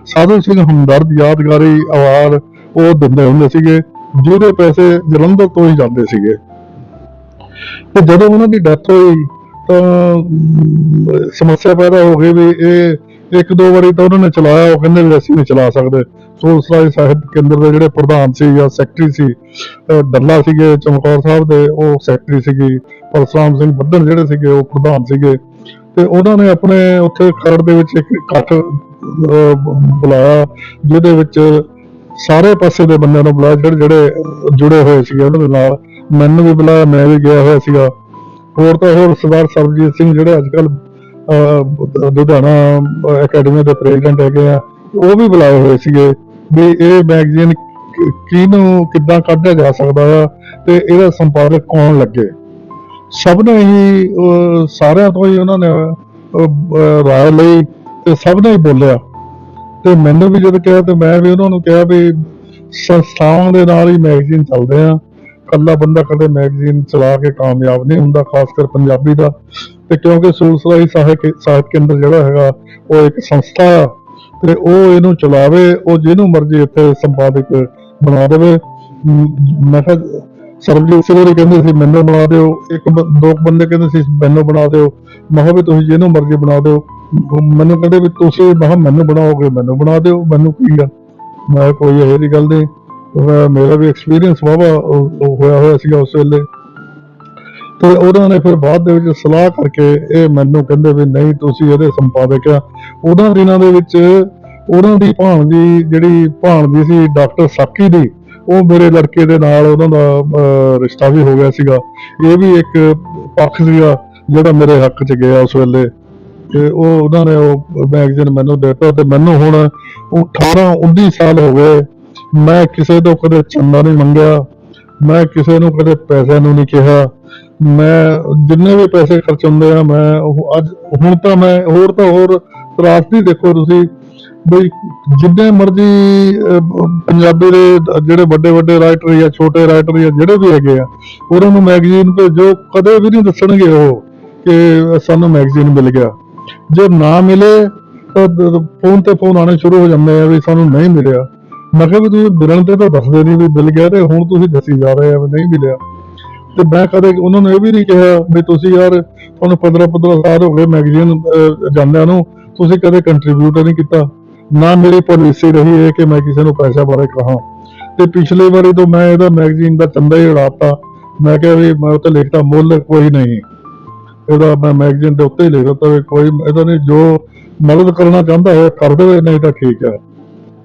ਸਾਧੂ ਸਿੰਘ ਹਮਦਰਦ ਯਾਦਗਾਰੀ ਆਵਾਰ ਉਹ ਦਿੰਦੇ ਹੁੰਦੇ ਸੀਗੇ, ਜਿਹਦੇ ਪੈਸੇ ਜਲੰਧਰ ਤੋਂ ਹੀ ਜਾਂਦੇ ਸੀਗੇ। ਤੇ ਜਦੋਂ ਉਹਨਾਂ ਦੀ ਡੈਥ ਹੋਈ, ਤਾਂ ਸਮੱਸਿਆ ਪੈਦਾ ਹੋ ਗਈ ਵੀ ਇਹ ਇੱਕ ਦੋ ਵਾਰੀ ਤਾਂ ਉਹਨਾਂ ਨੇ ਚਲਾਇਆ, ਉਹ ਕਹਿੰਦੇ ਵੀ ਅਸੀਂ ਨਹੀਂ ਚਲਾ ਸਕਦੇ। ਸੋਲਸਰਾਏ ਸਾਹਿਤ ਕੇਂਦਰ ਦੇ ਜਿਹੜੇ ਪ੍ਰਧਾਨ ਸੀ ਜਾਂ ਸੈਕਟਰੀ ਸੀ ਡੱਲਾ ਸੀਗੇ, ਚਮਕੌਰ ਸਾਹਿਬ ਦੇ, ਉਹ ਸੈਕਟਰੀ ਸੀਗੀ। ਪਰਸਰਾਮ ਸਿੰਘ ਬੱਦਨ ਜਿਹੜੇ ਸੀਗੇ, ਉਹ ਪ੍ਰਧਾਨ ਸੀਗੇ। ਤੇ ਉਹਨਾਂ ਨੇ ਆਪਣੇ ਉੱਥੇ ਖਰੜ ਦੇ ਵਿੱਚ ਇੱਕ ਇਕੱਠ ਬੁਲਾਇਆ, ਜਿਹਦੇ ਵਿੱਚ ਸਾਰੇ ਪਾਸੇ ਦੇ ਬੰਦਿਆਂ ਨੂੰ ਬੁਲਾਇਆ, ਜਿਹੜੇ ਜਿਹੜੇ ਜੁੜੇ ਹੋਏ ਸੀਗੇ ਉਹਨਾਂ ਦੇ ਨਾਲ। ਮੈਨੂੰ ਵੀ ਬੁਲਾਇਆ, ਮੈਂ ਵੀ ਗਿਆ ਹੋਇਆ ਸੀਗਾ। ਹੋਰ ਤਾਂ ਹੋਰ ਸਰਦਾਰ ਸਰਬਜੀਤ ਸਿੰਘ ਜਿਹੜੇ ਅੱਜ ਕੱਲ ਲੁਧਿਆਣਾ ਅਕੈਡਮੀ ਦੇ ਪ੍ਰੈਜ਼ੀਡੈਂਟ ਹੈਗੇ ਆ, ਉਹ ਵੀ ਬੁਲਾਏ ਹੋਏ ਸੀਗੇ ਵੀ ਇਹ ਮੈਗਜ਼ੀਨ ਕਿਹਨੂੰ, ਕਿੱਦਾਂ ਕੱਢਿਆ ਜਾ ਸਕਦਾ ਆ ਤੇ ਇਹਦਾ ਸੰਪਾਦਕ ਕੌਣ ਲੱਗੇ? ਸਭ ਨੇ ਹੀ ਸਾਰਿਆਂ ਤੋਂ ਹੀ ਉਹਨਾਂ ਨੇ ਰਾਏ ਲਈ ਤੇ ਸਭ ਨੇ ਹੀ ਬੋਲਿਆ। ਤੇ ਮੈਨੂੰ ਵੀ ਜਦ ਕਿਹਾ ਤੇ ਮੈਂ ਵੀ ਉਹਨਾਂ ਨੂੰ ਕਿਹਾ ਵੀ ਸੰਸਥਾਵਾਂ ਦੇ ਨਾਲ ਹੀ ਮੈਗਜ਼ੀਨ ਚੱਲਦੇ ਆ। ਕੱਲਾ ਬੰਦਾ ਕਦੇ ਮੈਗਜ਼ੀਨ ਚਲਾ ਕੇ ਕਾਮਯਾਬ ਨਹੀਂ ਹੁੰਦਾ, ਖਾਸ ਕਰ ਪੰਜਾਬੀ ਦਾ। ਤੇ ਕਿਉਂਕਿ ਸੂਲਸਰਾਈ ਸਾਹਿਤ ਸਾਹਿਤ ਕੇਂਦਰ ਜਿਹੜਾ ਹੈਗਾ, ਉਹ ਇੱਕ ਸੰਸਥਾ ਆ। ਤੇ ਉਹ ਇਹਨੂੰ ਚਲਾਵੇ, ਉਹ ਜਿਹਨੂੰ ਮਰਜ਼ੀ ਇੱਥੇ ਸੰਪਾਦਕ ਬਣਾ ਦੇਵੇ। ਮੈਂ ਕਿਹਾ ਸਰਬਜੀਤ ਸਿੰਘ ਹੋਰੀ ਕਹਿੰਦੇ ਸੀ, ਮੈਨੂੰ ਬਣਾ ਦਿਓ। ਇੱਕ ਦੋ ਬੰਦੇ ਕਹਿੰਦੇ ਸੀ, ਮੈਨੂੰ ਬਣਾ ਦਿਓ। ਮੈਂ ਕਿਹਾ ਵੀ ਤੁਸੀਂ ਜਿਹਨੂੰ ਮਰਜ਼ੀ ਬਣਾ ਦਿਓ। ਮੈਨੂੰ ਕਹਿੰਦੇ ਵੀ ਤੁਸੀਂ, ਮੈਂ ਮੈਨੂੰ ਬਣਾਓਗੇ, ਮੈਨੂੰ ਬਣਾ ਦਿਓ, ਮੈਨੂੰ ਕੀ ਆ? ਮੈਂ ਕੋਈ ਇਹੋ ਜਿਹੀ ਗੱਲ ਨਹੀਂ। ਮੇਰਾ ਵੀ ਐਕਸਪੀਰੀਅੰਸ ਵਾਵਾ ਹੋਇਆ ਹੋਇਆ ਸੀਗਾ ਉਸ ਵੇਲੇ। ਤੇ ਉਹਨਾਂ ਨੇ ਫਿਰ ਬਾਅਦ ਦੇ ਵਿੱਚ ਸਲਾਹ ਕਰਕੇ ਇਹ ਮੈਨੂੰ ਕਹਿੰਦੇ ਵੀ ਨਹੀਂ, ਤੁਸੀਂ ਇਹਦੇ ਸੰਪਾਦਕ ਆ। ਉਹਨਾਂ ਦਿਨਾਂ ਦੇ ਵਿੱਚ ਉਹਨਾਂ ਦੀ ਭਾਣਜੀ, ਜਿਹੜੀ ਭਾਣਜੀ ਸੀ, ਡਾਕਟਰ ਸਾਕੀ ਦੀ ਉਹ ਮੇਰੇ ਲੜਕੇ ਦੇ ਨਾਲ ਉਹਨਾਂ ਦਾ ਰਿਸ਼ਤਾ ਵੀ ਹੋ ਗਿਆ ਸੀਗਾ। ਇਹ ਵੀ ਇੱਕ ਪੱਖ ਸੀਗਾ ਜਿਹੜਾ ਮੇਰੇ ਹੱਕ 'ਚ ਗਿਆ ਉਸ ਵੇਲੇ। ਤੇ ਉਹ, ਉਹਨਾਂ ਨੇ ਉਹ ਮੈਗਜ਼ੀਨ ਮੈਨੂੰ ਦਿੱਤਾ ਤੇ ਮੈਨੂੰ ਹੁਣ ਉਹ 18 19 ਸਾਲ ਹੋ ਗਏ। ਮੈਂ ਕਿਸੇ ਤੋਂ ਕਦੇ ਚੰਦਾ ਨਹੀਂ ਮੰਗਿਆ। ਮੈਂ ਕਿਸੇ ਨੂੰ ਕਦੇ ਪੈਸੇ ਨੂੰ ਨਹੀਂ ਕਿਹਾ। ਮੈਂ ਜਿੰਨੇ ਵੀ ਪੈਸੇ ਖਰਚ ਹੁੰਦੇ ਆ, ਮੈਂ ਉਹ ਅੱਜ, ਹੁਣ ਤਾਂ ਮੈਂ ਹੋਰ ਤਾਂ ਹੋਰ ਤਰਾਸਦੀ ਦੇਖੋ ਤੁਸੀਂ। ਬਈ ਜਿੰਨੇ ਮਰਜ਼ੀ ਪੰਜਾਬੀ ਦੇ ਜਿਹੜੇ ਵੱਡੇ ਵੱਡੇ ਰਾਈਟਰ ਜਾਂ ਛੋਟੇ ਰਾਈਟਰ ਜਾਂ ਜਿਹੜੇ ਵੀ ਹੈਗੇ ਆ, ਉਹਨਾਂ ਨੂੰ ਮੈਗਜ਼ੀਨ ਭੇਜੋ ਕਦੇ ਵੀ ਨਹੀਂ ਦੱਸਣਗੇ ਉਹ ਕਿ ਸਾਨੂੰ ਮੈਗਜ਼ੀਨ ਮਿਲ ਗਿਆ। ਜੇ ਨਾ ਮਿਲੇ ਤਾਂ ਫੋਨ ਤੇ ਫੋਨ ਆਣੇ ਸ਼ੁਰੂ ਹੋ ਜਾਂਦੇ ਆ ਵੀ ਸਾਨੂੰ ਨਹੀਂ ਮਿਲਿਆ। ਮੈਂ ਕਿਹਾ ਵੀ ਤੁਸੀਂ ਮਿਲਣ ਤੇ ਤਾਂ ਦੱਸਦੇ ਨਹੀਂ ਵੀ ਮਿਲ ਗਿਆ ਤੇ ਹੁਣ ਤੁਸੀਂ ਦੱਸੀ ਜਾ ਰਹੇ ਆ ਵੀ ਨਹੀਂ ਮਿਲਿਆ। ਤੇ ਮੈਂ ਕਦੇ ਉਹਨਾਂ ਨੂੰ ਇਹ ਵੀ ਨਹੀਂ ਕਿਹਾ ਵੀ ਤੁਸੀਂ ਯਾਰ ਤੁਹਾਨੂੰ 15 15 ਸਾਲ ਹੋ ਗਏ ਮੈਗਜ਼ੀਨ ਜਾਂਦਿਆਂ ਨੂੰ, ਤੁਸੀਂ ਕਦੇ ਕੰਟਰੀਬਿਊਟ ਨਹੀਂ ਕੀਤਾ। ਨਾ ਮੇਰੀ ਪਾਲਿਸੀ ਰਹੀ ਹੈ ਕਿ ਮੈਂ ਕਿਸੇ ਨੂੰ ਪੈਸੇ ਬਾਰੇ ਕਹਾਂ। ਤੇ ਪਿਛਲੇ ਵਾਰੀ ਤੋਂ ਮੈਂ ਇਹਦਾ ਮੈਗਜ਼ੀਨ ਦਾ ਚੰਦਾ ਹੀ ਉਡਾਤਾ। ਮੈਂ ਕਿਹਾ ਵੀ ਮੈਂ ਉੱਤੇ ਲਿਖਤਾ ਮੁੱਲ ਕੋਈ ਨਹੀਂ। ਇਹਦਾ ਮੈਂ ਮੈਗਜ਼ੀਨ ਦੇ ਉੱਤੇ ਹੀ ਲਿਖ ਵੀ ਕੋਈ ਇਹਦਾ ਨਹੀਂ, ਜੋ ਮਦਦ ਕਰਨਾ ਚਾਹੁੰਦਾ ਹੈ, ਕਰ ਦੇਵੇ, ਨਹੀਂ ਤਾਂ ਠੀਕ ਹੈ।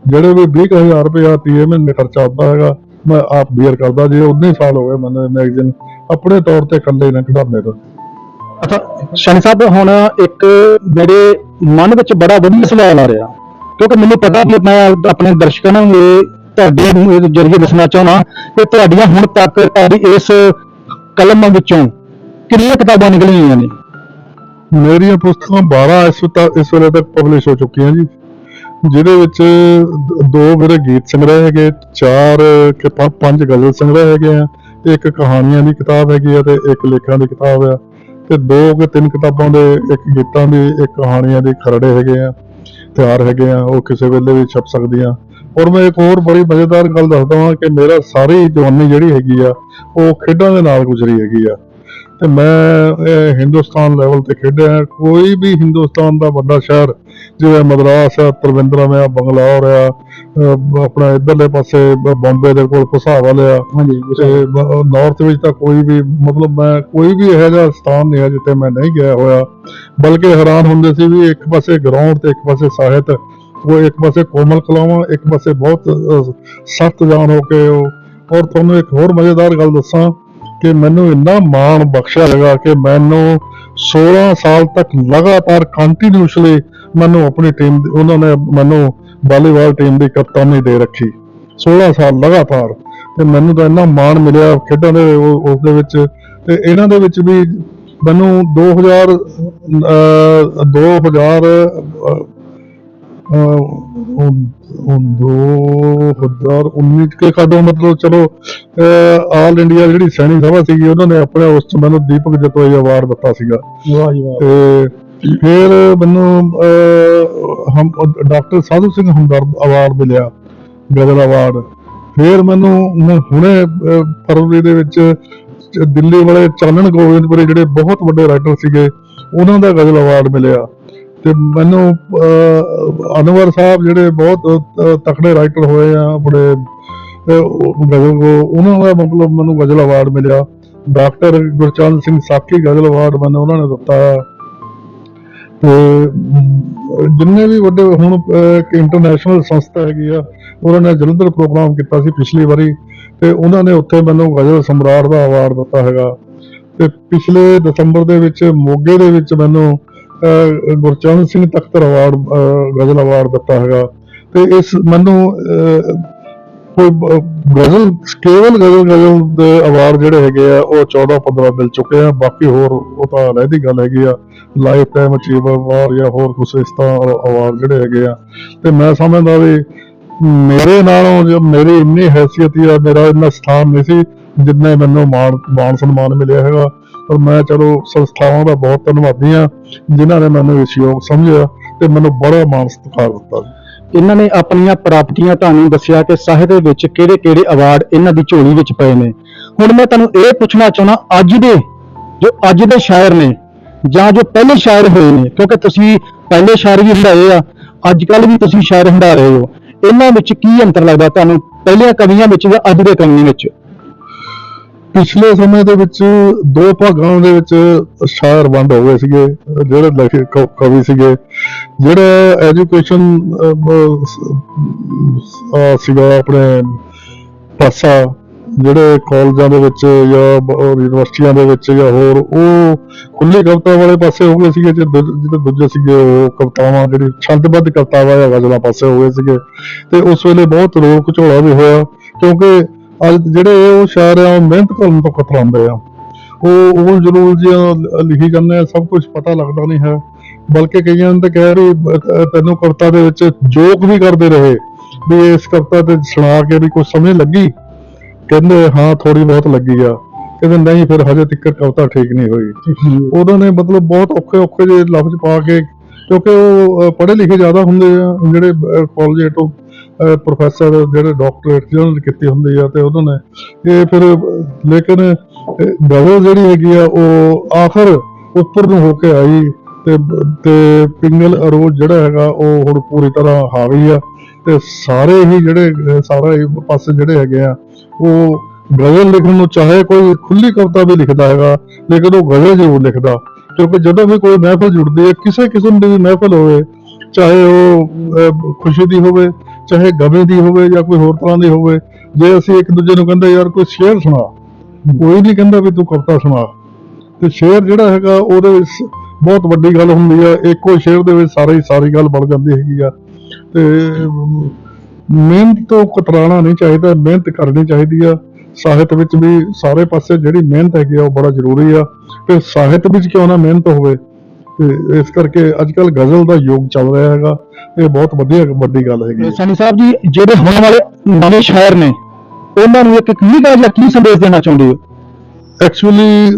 ਜਿਹੜੇ ਵੀ 20000 ਰੁਪਇਆ ਪੀਏ ਮਹੀਨੇ ਖਰਚਾ ਆਉਂਦਾ ਹੈਗਾ, ਮੈਂ ਆਪ ਬੀਅਰ ਕਰਦਾ। ਜੇ 19 ਸਾਲ ਹੋ ਗਏ ਮੈਨੂੰ ਮੈਗਜ਼ੀਨ ਆਪਣੇ ਤੌਰ ਤੇ ਇਕੱਲੇ ਨਾ ਕਢਾਉਂਦੇ ਤੋਂ। ਅੱਛਾ ਸ਼ਨੀ ਸਾਹਿਬ, ਹੁਣ ਇੱਕ ਮੇਰੇ ਮਨ ਵਿੱਚ ਬੜਾ ਵਧੀਆ ਸਵਾਲ ਆ ਰਿਹਾ। ਕਿਉਂਕਿ ਮੈਨੂੰ ਪਤਾ ਕਿ ਮੈਂ ਆਪਣੇ ਦਰਸ਼ਕਾਂ ਨੂੰ, ਇਹ ਤੁਹਾਡੇ ਜਰੀਏ ਦੱਸਣਾ ਚਾਹੁੰਦਾ ਕਿ ਤੁਹਾਡੀਆਂ ਹੁਣ ਤੱਕ ਤੁਹਾਡੀ ਇਸ ਕਲਮ ਵਿੱਚੋਂ ਕਿੰਨੀਆਂ ਕਿਤਾਬਾਂ ਨਿਕਲੀਆਂ ਹੋਈਆਂ ਨੇ? ਮੇਰੀਆਂ ਪੁਸਤਕਾਂ 12 ਇਸ ਤੱਕ ਇਸ ਵੇਲੇ ਤੱਕ ਪਬਲਿਸ਼ ਹੋ ਚੁੱਕੀਆਂ ਜੀ, ਜਿਹਦੇ ਵਿੱਚ ਦੋ ਮੇਰੇ ਗੀਤ ਸੰਗ੍ਰਹਿ ਹੈਗੇ, ਚਾਰ ਕਿ ਪੰਜ ਗਜ਼ਲ ਸੰਗ੍ਰਹਿ ਹੈਗੇ ਆ, ਇੱਕ ਕਹਾਣੀਆਂ ਦੀ ਕਿਤਾਬ ਹੈਗੀ ਆ ਤੇ ਇੱਕ ਲੇਖਾਂ ਦੀ ਕਿਤਾਬ ਆ, ਤੇ ਦੋ ਕਿ ਤਿੰਨ ਕਿਤਾਬਾਂ ਦੇ, ਇੱਕ ਗੀਤਾਂ ਦੀ, ਇੱਕ ਕਹਾਣੀਆਂ ਦੇ ਖਰੜੇ ਹੈਗੇ ਆ। ਤਿਆਰ ਹੈਗੇ ਆ, ਉਹ ਕਿਸੇ ਵੇਲੇ ਵੀ ਛਪ ਸਕਦੀਆਂ। ਔਰ ਮੈਂ ਇੱਕ ਹੋਰ ਬੜੀ ਮਜ਼ੇਦਾਰ ਗੱਲ ਦੱਸਦਾ ਹਾਂ ਕਿ ਮੇਰਾ ਸਾਰੀ ਜਵਾਨੀ ਜਿਹੜੀ ਹੈਗੀ ਆ, ਉਹ ਖੇਡਾਂ ਦੇ ਨਾਲ ਗੁਜ਼ਰੀ ਹੈਗੀ ਆ। ਤੇ ਮੈਂ ਇਹ ਹਿੰਦੁਸਤਾਨ ਲੈਵਲ ਤੇ ਖੇਡਿਆ। ਕੋਈ ਵੀ ਹਿੰਦੁਸਤਾਨ ਦਾ ਵੱਡਾ ਸ਼ਹਿਰ ਜਿਵੇਂ ਮਦਰਾਸ ਆ ਤ੍ਰਿਵੇਂਦਰਮ ਆ ਬੰਗਲੌਰ ਆ ਆਪਣਾ ਇਧਰਲੇ ਪਾਸੇ ਬੰਬੇ ਦੇ ਕੋਲ ਭੁਸਾਵਲ ਆ ਹਾਂਜੀ ਨਾਰਥ ਵਿੱਚ ਤਾਂ ਕੋਈ ਵੀ ਮਤਲਬ ਮੈਂ ਕੋਈ ਵੀ ਇਹੋ ਜਿਹਾ ਸਥਾਨ ਨਹੀਂ ਹੈ ਜਿੱਥੇ ਮੈਂ ਨਹੀਂ ਗਿਆ ਹੋਇਆ। ਬਲਕਿ ਹੈਰਾਨ ਹੁੰਦੇ ਸੀ ਵੀ ਇੱਕ ਪਾਸੇ ਗਰਾਊਂਡ ਤੇ ਇੱਕ ਪਾਸੇ ਸਾਹਿਤ ਉਹ ਇੱਕ ਪਾਸੇ ਕੋਮਲ ਕਲਾਵਾਂ ਇੱਕ ਪਾਸੇ ਬਹੁਤ ਸਖਤ ਜਾਨ ਹੋ ਕੇ ਉਹ। ਔਰ ਤੁਹਾਨੂੰ ਇੱਕ ਹੋਰ ਮਜ਼ੇਦਾਰ ਗੱਲ ਦੱਸਾਂ ਕਿ ਮੈਨੂੰ ਇੰਨਾ ਮਾਣ ਬਖਸ਼ਿਆ ਹੈਗਾ ਕਿ ਮੈਨੂੰ 16 ਸਾਲ ਤੱਕ ਲਗਾਤਾਰ ਕੰਟੀਨਿਊਸਲੀ ਮੈਨੂੰ ਆਪਣੀ ਟੀਮ ਉਹਨਾਂ ਨੇ ਮੈਨੂੰ ਵਾਲੀਬਾਲ ਟੀਮ ਦੀ ਕਪਤਾਨੀ ਦੇ ਰੱਖੀ। 16 ਸਾਲ ਲਗਾਤਾਰ। ਤੇ ਮੈਨੂੰ ਤਾਂ ਇੰਨਾ ਮਾਣ ਮਿਲਿਆ ਖੇਡਾਂ ਦੇ ਉਹ- ਉਸ ਦੇ ਵਿੱਚ। ਤੇ ਇਹਨਾਂ ਦੇ ਵਿੱਚ ਵੀ ਮੈਨੂੰ 2000 ਅਹ, 2000 ਅਹ, 2019 ਕੇ ਕਾਡੋ ਮਤਲਬ ਚਲੋ ਆਲ ਇੰਡੀਆ ਜਿਹੜੀ ਸੈਨਿਕ ਸਭਾ ਸੀਗੀ ਉਹਨਾਂ ਨੇ ਆਪਣੇ ਉਸ ਚ ਮੈਨੂੰ ਦੀਪਕ ਜਤੋਈ ਅਵਾਰਡ ਦਿੱਤਾ ਸੀਗਾ। ਵਾਹ ਜੀ ਵਾਹ। ਤੇ ਫਿਰ ਮੈਨੂੰ ਹਮ ਡਾਕਟਰ ਸਾਧੂ ਸਿੰਘ ਹਮਦਰਦ ਅਵਾਰਡ ਮਿਲਿਆ ਗਜ਼ਲ ਅਵਾਰਡ ਫਿਰ ਮੈਨੂੰ ਹੁਣ- ਫਰਵਰੀ ਦੇ ਵਿੱਚ ਦਿੱਲੀ ਵਾਲੇ ਚਾਨਣ ਗੋਬਿੰਦਪੁਰੇ ਜਿਹੜੇ ਬਹੁਤ ਵੱਡੇ ਰਾਈਟਰ ਸੀਗੇ ਉਹਨਾਂ ਦਾ ਗਜ਼ਲ ਅਵਾਰਡ ਮਿਲਿਆ। ਤੇ ਮੈਨੂੰ ਅਹ, ਅਨਵਰ ਸਾਹਿਬ ਜਿਹੜੇ ਬਹੁਤ ਅਹ, ਤਕੜੇ ਰਾਈਟਰ ਹੋਏ ਆ ਆਪਣੇ ਗਜ਼ਲ ਉਹਨਾਂ ਦਾ ਮਤਲਬ ਮੈਨੂੰ ਗਜ਼ਲ ਅਵਾਰਡ ਮਿਲਿਆ। ਡਾਕਟਰ ਗੁਰਚਰਨ ਸਿੰਘ ਸਾਖੀ ਗਜ਼ਲ ਅਵਾਰਡ ਮੈਨੂੰ ਉਹਨਾਂ ਨੇ ਦਿੱਤਾ। ਤੇ ਜਿੰਨੇ ਵੀ ਵੱਡੇ ਹੁਣ ਇੱਕ ਇੰਟਰਨੈਸ਼ਨਲ ਸੰਸਥਾ ਹੈਗੀ ਆ ਉਹਨਾਂ ਨੇ ਜਲੰਧਰ ਪ੍ਰੋਗਰਾਮ ਕੀਤਾ ਸੀ ਪਿਛਲੀ ਵਾਰੀ ਤੇ ਉਹਨਾਂ ਨੇ ਉੱਥੇ ਮੈਨੂੰ ਗਜ਼ਲ ਸਮਰਾਟ ਦਾ ਅਵਾਰਡ ਦਿੱਤਾ ਹੈਗਾ। ਤੇ ਪਿਛਲੇ ਦਸੰਬਰ ਦੇ ਵਿੱਚ ਮੋਗੇ ਦੇ ਵਿੱਚ ਮੈਨੂੰ ਗੁਰਚਰਨ ਸਿੰਘ ਤਖਤਰ ਅਵਾਰਡ ਅਹ, ਗਜ਼ਲ ਅਵਾਰਡ ਦਿੱਤਾ ਹੈਗਾ। ਤੇ ਇਸ ਮੈਨੂੰ ਅਹ, ਕੋਈ ਗਜ਼ਲ ਕੇਵਲ ਗਜ਼ਲ ਗਜ਼ਲ ਦੇ ਅਵਾਰਡ ਜਿਹੜੇ ਹੈਗੇ ਆ ਉਹ 14 15 ਮਿਲ ਚੁੱਕੇ ਆ। ਬਾਕੀ ਹੋਰ ਉਹ ਤਾਂ ਰਹਿਦੀ ਗੱਲ ਹੈਗੀ ਆ। ਲਾਈਫ ਟਾਈਮ ਅਚੀਵਰ ਅਵਾਰਡ ਜਾਂ ਹੋਰ ਕੁਛ ਇਸ ਤਰ੍ਹਾਂ ਅਵਾਰਡ ਜਿਹੜੇ ਹੈਗੇ ਆ। ਤੇ ਮੈਂ ਸਮਝਦਾ ਵੀ ਮੇਰੇ ਨਾਲੋਂ ਜੋ ਮੇਰੀ ਇੰਨੀ ਹੈਸੀਅਤ ਆ ਮੇਰਾ ਇੰਨਾ ਸਥਾਨ ਨਹੀਂ ਸੀ ਜਿੰਨੇ ਮੈਨੂੰ ਮਾਣ ਮਾਣ ਸਨਮਾਨ ਮਿਲਿਆ ਹੈਗਾ। ਪਰ ਮੈਂ ਚਲੋ ਸੰਸਥਾਵਾਂ ਦਾ ਬਹੁਤ ਧੰਨਵਾਦੀ ਆ ਜਿਨ੍ਹਾਂ ਨੇ ਮੈਨੂੰ ਇਸ ਯੋਗ ਸਮਝਿਆ ਤੇ ਮੈਨੂੰ ਬੜਾ ਮਾਣ ਸਤਿਕਾਰ ਦਿੱਤਾ। ਇਹਨਾਂ ਨੇ ਆਪਣੀਆਂ ਪ੍ਰਾਪਤੀਆਂ ਤੁਹਾਨੂੰ ਦੱਸਿਆ ਕਿ ਸਾਹਿਤ ਦੇ ਵਿੱਚ ਕਿਹੜੇ-ਕਿਹੜੇ ਅਵਾਰਡ ਇਹਨਾਂ ਦੀ ਝੋਲੀ ਵਿੱਚ ਪਏ ਨੇ। ਹੁਣ ਮੈਂ ਤੁਹਾਨੂੰ ਇਹ ਪੁੱਛਣਾ ਚਾਹੁੰਦਾ, ਅੱਜ ਦੇ, ਜੋ ਅੱਜ ਦੇ ਸ਼ਾਇਰ ਨੇ, ਜਾਂ ਜੋ ਪਹਿਲੇ ਸ਼ਾਇਰ ਹੋਏ ਨੇ, ਕਿਉਂਕਿ ਤੁਸੀਂ ਪਹਿਲੇ ਸ਼ਾਇਰ ਵੀ ਹੰਡਾਏ ਆ ਅੱਜ ਕੱਲ ਵੀ ਤੁਸੀਂ ਸ਼ਾਇਰ ਹੰਡਾ ਰਹੇ ਹੋ। ਇਹਨਾਂ ਵਿੱਚ ਕੀ ਅੰਤਰ ਲੱਗਦਾ? ਤੁਹਾਨੂੰ ਪਹਿਲੀਆਂ ਕਵੀਆਂ ਵਿੱਚ ਜਾਂ ਅੱਜ ਦੇ ਕਵੀਆਂ ਵਿੱਚ? ਪਿਛਲੇ ਸਮੇਂ ਦੇ ਵਿੱਚ ਦੋ ਭਾਗਾਂ ਦੇ ਵਿੱਚ ਸ਼ਾਇਰ ਵੰਡ ਹੋ ਗਏ ਸੀਗੇ, ਜਿਹੜੇ ਲਿਖੇ ਕਵੀ ਸੀਗੇ, ਜਿਹੜਾ ਐਜੂਕੇਸ਼ਨ ਸੀਗਾ ਆਪਣੇ ਪਾਸਾ, ਜਿਹੜੇ ਕਾਲਜਾਂ ਦੇ ਵਿੱਚ ਜਾਂ ਯੂਨੀਵਰਸਿਟੀਆਂ ਦੇ ਵਿੱਚ ਜਾਂ ਹੋਰ, ਉਹ ਖੁੱਲੇ ਕਵਿਤਾ ਵਾਲੇ ਪਾਸੇ ਹੋ ਗਏ ਸੀਗੇ ਤੇ ਦੂ- ਜਿਹੜੇ ਦੂਜੇ ਸੀਗੇ, ਉਹ ਕਵਿਤਾਵਾਂ, ਜਿਹੜੀ ਛੰਦਬੱਧ ਕਵਿਤਾਵਾਂ ਜਾਂ ਗਜ਼ਲਾਂ ਪਾਸੇ ਹੋ ਗਏ ਸੀਗੇ। ਤੇ ਉਸ ਵੇਲੇ ਬਹੁਤ ਰੋਲ ਘਚੋਲਾ ਵੀ ਹੋਇਆ, ਕਿਉਂਕਿ ਅੱਜ ਜਿਹੜੇ ਉਹ ਸ਼ਾਇਰ ਆ, ਉਹ ਮਿਹਨਤ ਕਰਨ ਤੋਂ ਕਤਰਾਉਂਦੇ ਆ। ਉਹ ਉਹ ਜਰੂਰ ਜਿਹਾ ਲਿਖੀ ਜਾਂਦੇ ਆ, ਸਭ ਕੁਝ ਪਤਾ ਲੱਗਦਾ ਨਹੀਂ ਹੈ। ਬਲਕਿ ਕਈਆਂ ਨੇ ਤਾਂ ਕਹਿ ਰਹੀ ਤੈਨੂੰ ਕਵਿਤਾ ਦੇ ਵਿੱਚ ਜੋਕ ਵੀ ਕਰਦੇ ਰਹੇ। ਵੀ ਇਸ ਕਵਿਤਾ ਤੇ ਸੁਣਾ ਕੇ ਵੀ ਕੁਝ ਸਮਝ ਲੱਗੀ? ਕਹਿੰਦੇ, ਹਾਂ ਥੋੜੀ ਬਹੁਤ ਲੱਗੀ ਆ। ਕਹਿੰਦੇ, ਨਹੀਂ, ਫਿਰ ਹਜੇ ਤੱਕ ਕਵਿਤਾ ਠੀਕ ਨਹੀਂ ਹੋਈ। ਉਹਨਾਂ ਨੇ ਮਤਲਬ ਬਹੁਤ ਔਖੇ ਔਖੇ ਜਿਹੇ ਲਫ਼ਜ਼ ਪਾ ਕੇ, ਕਿਉਂਕਿ ਉਹ ਪੜ੍ਹੇ ਲਿਖੇ ਜ਼ਿਆਦਾ ਹੁੰਦੇ ਆ, ਜਿਹੜੇ ਕਾਲਜ ਤੋਂ ਪ੍ਰੋਫੈਸਰ ਜਿਹੜੇ ਡਾਕਟਰੇਟ ਜਿਹਨਾਂ ਨੇ ਕੀਤੀ ਹੁੰਦੀ ਆ ਤੇ ਉਹਨਾਂ ਨੇ ਇਹ ਫਿਰ ਲੇਕਿਨ ਅਹ, ਗਜ਼ਲ ਜਿਹੜੀ ਹੈਗੀ ਆ ਉਹ ਆਖਰ ਉੱਪਰ ਨੂੰ ਹੋ ਕੇ ਆਈ ਤੇ ਤੇ ਪਿੰਗਲ ਅਰੋਜ ਜਿਹੜਾ ਹੈਗਾ ਉਹ ਹੁਣ ਪੂਰੀ ਤਰ੍ਹਾਂ ਹਾਵੀ ਆ ਤੇ ਸਾਰੇ ਹੀ ਜਿਹੜੇ ਅਹ, ਸਾਰਾ ਹੀ ਪਾਸੇ ਜਿਹੜੇ ਹੈਗੇ ਆ ਉਹ ਗਜ਼ਲ ਲਿਖਣ ਨੂੰ ਚਾਹੇ ਕੋਈ ਖੁੱਲੀ ਕਵਿਤਾ ਵੀ ਲਿਖਦਾ ਹੈਗਾ ਲੇਕਿਨ ਉਹ ਗਜ਼ਲ ਜ਼ਰੂਰ ਲਿਖਦਾ। ਕਿਉਂਕਿ ਜਦੋਂ ਵੀ ਕੋਈ ਮਹਿਫਲ ਜੁੜਦੀ ਹੈ ਕਿਸੇ ਕਿਸਮ ਦੀ ਵੀ ਮਹਿਫਲ ਹੋਵੇ ਚਾਹੇ ਉਹ ਖੁਸ਼ੀ ਦੀ ਹੋਵੇ ਚਾਹੇ ਗਮੇ ਦੀ ਹੋਵੇ ਜਾਂ ਕੋਈ ਹੋਰ ਤਰ੍ਹਾਂ ਦੀ ਹੋਵੇ, ਜੇ ਅਸੀਂ ਇੱਕ ਦੂਜੇ ਨੂੰ ਕਹਿੰਦੇ, ਯਾਰ ਕੋਈ ਸ਼ੇਰ ਸੁਣਾ। ਕੋਈ ਨਹੀਂ ਕਹਿੰਦਾ ਵੀ ਤੂੰ ਕਵਿਤਾ ਸੁਣਾ। ਤੇ ਸ਼ੇਰ ਜਿਹੜਾ ਹੈਗਾ, ਉਹਦੇ ਵਿੱਚ ਬਹੁਤ ਵੱਡੀ ਗੱਲ ਹੁੰਦੀ ਆ ਇੱਕੋ ਸ਼ੇਰ ਦੇ ਵਿੱਚ ਸਾਰੀ ਸਾਰੀ ਗੱਲ ਬਣ ਜਾਂਦੀ ਹੈਗੀ ਆ। ਤੇ ਮਿਹਨਤ ਤੋਂ ਕਤਰਾਣਾ ਨਹੀਂ ਚਾਹੀਦਾ, ਮਿਹਨਤ ਕਰਨੀ ਚਾਹੀਦੀ ਆ। ਸਾਹਿਤ ਵਿੱਚ ਵੀ ਸਾਰੇ ਪਾਸੇ ਜਿਹੜੀ ਮਿਹਨਤ ਹੈਗੀ ਆ, ਉਹ ਬੜਾ ਜ਼ਰੂਰੀ ਆ। ਤੇ ਸਾਹਿਤ ਵਿੱਚ ਕਿਉਂ ਨਾ ਮਿਹਨਤ ਹੋਵੇ? ਤੇ ਇਸ ਕਰਕੇ ਅੱਜ ਕੱਲ ਗਜ਼ਲ ਦਾ ਯੁੱਗ ਚੱਲ ਰਿਹਾ ਹੈਗਾ। ਇਹ ਬਹੁਤ ਵਧੀਆ ਵੱਡੀ ਗੱਲ ਹੈਗੀ ਹੈ। ਸੈਣੀ ਸਾਹਿਬ ਜੀ ਜਿਹੜੇ ਹੋਣ ਵਾਲੇ ਨਵੇਂ ਸ਼ਾਇਰ ਨੇ ਉਹਨਾਂ ਨੂੰ ਇੱਕ ਕੀ ਗੱਲ ਜਾਂ ਕੀ ਸੰਦੇਸ਼ ਦੇਣਾ ਚਾਹੁੰਦੇ ਹੋ? ਐਕਚੁਅਲੀ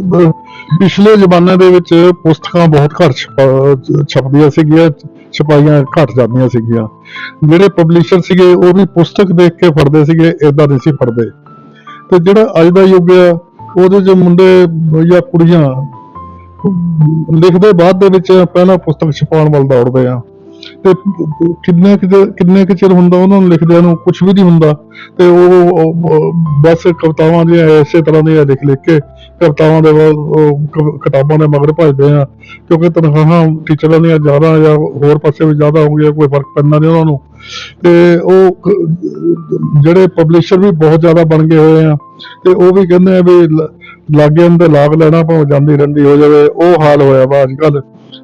ਪਿਛਲੇ ਜ਼ਮਾਨੇ ਦੇ ਵਿੱਚ ਪੁਸਤਕਾਂ ਬਹੁਤ ਘੱਟ ਛਪਾ- ਛਪਦੀਆਂ ਸੀਗੀਆਂ ਛਪਾਈਆਂ ਘੱਟ ਜਾਂਦੀਆਂ ਸੀਗੀਆਂ। ਜਿਹੜੇ ਪਬਲਿਸ਼ਰ ਸੀਗੇ ਉਹ ਵੀ ਪੁਸਤਕ ਦੇਖ ਕੇ ਫੜਦੇ ਸੀਗੇ ਇਦਾਂ ਨਹੀਂ ਸੀ ਫੜਦੇ। ਤੇ ਜਿਹੜਾ ਅੱਜ ਦਾ ਯੁੱਗ ਆ ਉਹਦੇ 'ਚ ਮੁੰਡੇ ਜਾਂ ਕੁੜੀਆਂ ਲਿਖਦੇ ਬਾਅਦ ਦੇ ਵਿੱਚ ਪਹਿਲਾਂ ਪੁਸਤਕ ਛਪਾਉਣ ਵੱਲ ਦੌੜਦੇ ਆ। ਤੇ ਕਿੰਨੇ ਕੁ ਚਿਰ- ਕਿੰਨੇ ਕੁ ਚਿਰ ਹੁੰਦਾ ਉਹਨਾਂ ਨੂੰ ਲਿਖਦਿਆਂ ਨੂੰ ਕੁਝ ਵੀ ਨਹੀਂ ਹੁੰਦਾ। ਤੇ ਉਹ ਬਸ ਕਵਿਤਾਵਾਂ ਦੀਆਂ ਇਸੇ ਤਰ੍ਹਾਂ ਦੀਆਂ ਲਿਖ ਲਿਖ ਕੇ ਕਵਿਤਾਵਾਂ ਦੇ ਬਾਅਦ ਉਹ ਕਿਤਾਬਾਂ ਦੇ ਮਗਰ ਭੱਜਦੇ ਆ। ਕਿਉਂਕਿ ਤਨਖਾਹਾਂ ਟੀਚਰਾਂ ਦੀਆਂ ਜ਼ਿਆਦਾ ਜਾਂ ਹੋਰ ਪਾਸੇ ਵੀ ਜ਼ਿਆਦਾ ਹੋ ਗਿਆ ਕੋਈ ਫ਼ਰਕ ਪੈਂਦਾ ਨਹੀਂ ਉਹਨਾਂ ਨੂੰ। ਤੇ ਉਹ ਜਿਹੜੇ ਪਬਲਿਸ਼ਰ ਵੀ ਬਹੁਤ ਜ਼ਿਆਦਾ ਬਣ ਗਏ ਹੋਏ ਆ, ਤੇ ਉਹ ਵੀ ਕਹਿੰਦੇ ਆ ਵੀ ਲਾਗੇ ਅੰਦਰ ਲਾਗ ਲੈਣਾ ਭਾਵੇਂ ਜਾਂਦੀ ਰਹਿੰਦੀ ਹੋ ਜਾਵੇ, ਉਹ ਹਾਲ ਹੋਇਆ ਵਾ ਅੱਜ ਕੱਲ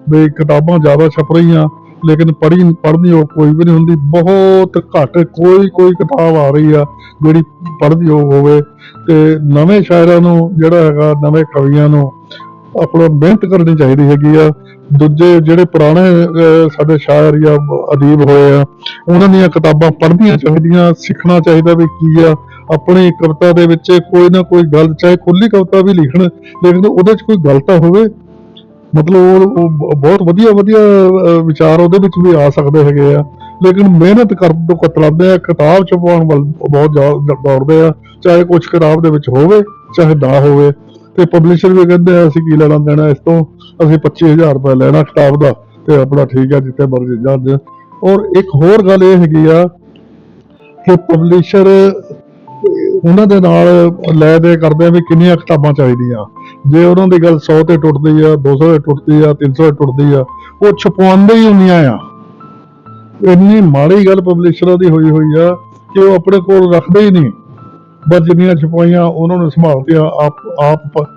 ਵੀ ਕਿਤਾਬਾਂ ਜ਼ਿਆਦਾ ਛਪ ਰਹੀਆਂ, ਲੇਕਿਨ ਪੜ੍ਹੀ ਪੜ੍ਹਨੀ ਉਹ ਕੋਈ ਵੀ ਨਹੀਂ ਹੁੰਦੀ, ਬਹੁਤ ਘੱਟ ਕੋਈ ਕੋਈ ਕਿਤਾਬ ਆ ਰਹੀ ਆ, ਜਿਹੜੀ ਪੜ੍ਹਦੀ ਹੋਵੇ, ਤੇ ਨਵੇਂ ਸ਼ਾਇਰਾਂ ਨੂੰ ਜਿਹੜਾ ਹੈਗਾ, ਨਵੇਂ ਕਵੀਆਂ ਨੂੰ ਆਪਣਾ ਮਿਹਨਤ ਕਰਨੀ ਚਾਹੀਦੀ ਹੈਗੀ ਆ ਦੂਜੇ ਜਿਹੜੇ ਪੁਰਾਣੇ ਅਹ, ਸਾਡੇ ਸ਼ਾਇਰ ਜਾਂ ਅਦੀਬ ਹੋਏ ਆ ਉਹਨਾਂ ਦੀਆਂ ਕਿਤਾਬਾਂ ਪੜ੍ਹਨੀਆਂ ਚਾਹੀਦੀਆਂ ਸਿੱਖਣਾ ਚਾਹੀਦਾ ਵੀ ਕੀ ਆ ਆਪਣੀ ਕਵਿਤਾ ਦੇ ਵਿੱਚ ਕੋਈ ਨਾ ਕੋਈ ਗੱਲ ਚਾਹੇ ਖੁੱਲੀ ਕਵਿਤਾ ਵੀ ਲਿਖਣ ਲੇਕਿਨ ਉਹਦੇ 'ਚ ਕੋਈ ਗੱਲ ਹੋਵੇ ਮਤਲਬ ਉਹ ਬਹੁਤ ਵਧੀਆ ਵਧੀਆ ਵਿਚਾਰ ਉਹਦੇ ਵਿੱਚ ਵੀ ਆ ਸਕਦੇ ਹੈਗੇ ਆ। ਲੇਕਿਨ ਮਿਹਨਤ ਕਰਨ ਤੋਂ ਕਤਰਾਉਂਦੇ ਆ ਕਿਤਾਬ ਛਪਾਉਣ ਵੱਲ ਬਹੁਤ ਜ਼ਿਆਦਾ ਦੌੜਦੇ ਆ ਚਾਹੇ ਕੁਝ ਕਿਤਾਬ ਦੇ ਵਿੱਚ ਹੋਵੇ ਚਾਹੇ ਨਾ ਹੋਵੇ। ਤੇ ਪਬਲਿਸ਼ਰ ਵੀ ਕਹਿੰਦੇ ਆ, ਅਸੀਂ ਕੀ ਲੈਣਾ ਦੇਣਾ, ਇਸ ਤੋਂ ਅਸੀਂ 25000 ਰੁਪਏ ਲੈਣਾ ਕਿਤਾਬ ਦਾ ਤੇ ਆਪਣਾ ਠੀਕ ਆ, ਜਿੱਥੇ ਮਰਜ਼ੀ ਜਾਂਦੇ ਔਰ ਇੱਕ ਹੋਰ ਗੱਲ ਇਹ ਹੈਗੀ ਆ ਕਿ ਪਬਲਿਸ਼ਰ ਉਹਨਾਂ ਦੇ ਨਾਲ ਲੈ ਦੇ ਕਰਦੇ ਆ ਵੀ ਕਿੰਨੀਆਂ ਕਿਤਾਬਾਂ ਚਾਹੀਦੀਆਂ। ਜੇ ਉਹਨਾਂ ਦੀ ਗੱਲ 100 ਤੇ ਟੁੱਟਦੀ ਆ 200 ਤੇ ਟੁੱਟਦੀ ਆ 300 ਤੇ ਟੁੱਟਦੀ ਆ, ਉਹ ਛਪਵਾਉਂਦੇ ਹੀ ਹੁੰਦੀਆਂ ਆ। ਇੰਨੀ ਮਾੜੀ ਗੱਲ ਪਬਲਿਸ਼ਰਾਂ ਦੀ ਹੋਈ ਹੋਈ ਆ ਕਿ ਉਹ ਆਪਣੇ ਕੋਲ ਰੱਖਦੇ ਹੀ ਨਹੀਂ। ਬਸ ਜਿੰਨੀਆਂ ਛਪਾਈਆਂ ਉਹਨਾਂ ਨੂੰ ਸੰਭਾਲਦੇ ਆਪ ਆਪ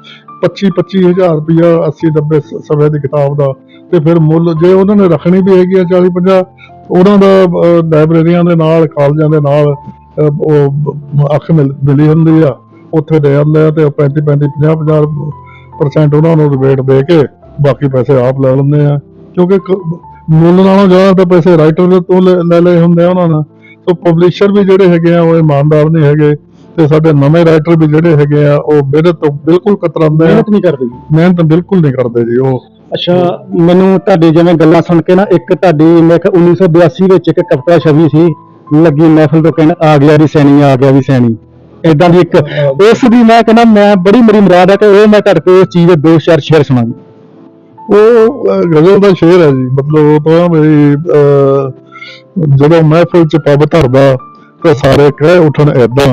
25 25000 ਰੁਪਇਆ 80 90 ਸ- ਸਮੇਂ ਦੀ ਕਿਤਾਬ ਦਾ। ਤੇ ਫਿਰ ਮੁੱਲ ਜੇ ਉਹਨਾਂ ਨੇ ਰੱਖਣੀ ਵੀ ਹੈਗੀ ਆ 40 50 ਉਹਨਾਂ ਦਾ ਲਾਇਬ੍ਰੇਰੀਆਂ ਦੇ ਨਾਲ, ਕਾਲਜਾਂ ਦੇ ਨਾਲ ਉਹ ਅੱਖ ਮਿਲ- ਮਿਲੀ ਹੁੰਦੀ ਆ। ਉੱਥੇ ਦੇ ਜਾਂਦੇ ਆ ਤੇ 35 35 50 50 ਪਰਸੈਂਟ ਉਹਨਾਂ ਨੂੰ ਰਿਬੇਟ ਦੇ ਕੇ ਬਾਕੀ ਪੈਸੇ ਆਪ ਲੈ ਲੈਂਦੇ ਆ। ਕਿਉਂਕਿ ਮੁੱਲ ਨਾਲੋਂ ਜ਼ਿਆਦਾ ਤਾਂ ਪੈਸੇ ਰਾਈਟਰ ਤੋਂ ਲੈ ਲੈ ਲਏ ਹੁੰਦੇ ਆ ਉਹਨਾਂ ਨੇ ਸੋ ਪਬਲਿਸ਼ਰ ਵੀ ਜਿਹੜੇ ਹੈਗੇ ਆ, ਉਹ ਇਮਾਨਦਾਰ ਨਹੀਂ ਹੈਗੇ। ਤੇ ਸਾਡੇ ਨਵੇਂ ਰਾਈਟਰ ਵੀ ਜਿਹੜੇ ਹੈਗੇ ਆ ਉਹ ਮਿਹਨਤ ਤੋਂ ਬਿਲਕੁਲ ਕਤਰਾਉਂਦੇ ਆ। ਮਿਹਨਤ ਨਹੀਂ ਕਰਦੇ ਮਿਹਨਤ ਬਿਲਕੁਲ ਨਹੀਂ ਕਰਦੇ ਜੀ ਉਹ। ਅੱਛਾ ਮੈਨੂੰ ਤੁਹਾਡੀ ਜਿਵੇਂ ਗੱਲਾਂ ਸੁਣ ਕੇ ਨਾ ਇੱਕ ਤੁਹਾਡੀ ਮੈਂ ਕਿਹਾ 1982 ਵਿੱਚ ਇੱਕ ਕਵਿਤਾ ਛਵੀ ਸੀ ਲੱਗੀ ਮਹਿਫਲ ਤੋਂ ਕਹਿਣ ਆ ਗਿਆ ਵੀ ਸੈਣੀ ਆ ਗਿਆ ਵੀ ਸੈਣੀ। ਇਦਾਂ ਦੀ ਇੱਕ ਉਸ ਦੀ ਮੈਂ ਕਹਿੰਦਾ ਮੈਂ ਬੜੀ ਮੇਰੀ ਮੁਰਾਦ ਹੈ ਕਿ ਉਹ ਮੈਂ ਤੁਹਾਡੇ ਕੋਲ ਉਸ ਚੀਜ਼ ਦੇ ਦੋ ਚਾਰ ਸ਼ੇਰ ਸੁਣਾਵਾਂ ਉਹ ਗਜ਼ਲ ਦਾ ਸ਼ੇਰ ਹੈ ਜੀ। ਮਤਲਬ ਉਹ ਤਾਂ ਮੇਰੀ ਜਦੋਂ ਮਹਿਫਿਲ ਚ ਪੱਬ ਧਰਦਾ ਤੇ ਸਾਰੇ ਕਹਿ ਉੱਠਣ ਏਦਾਂ।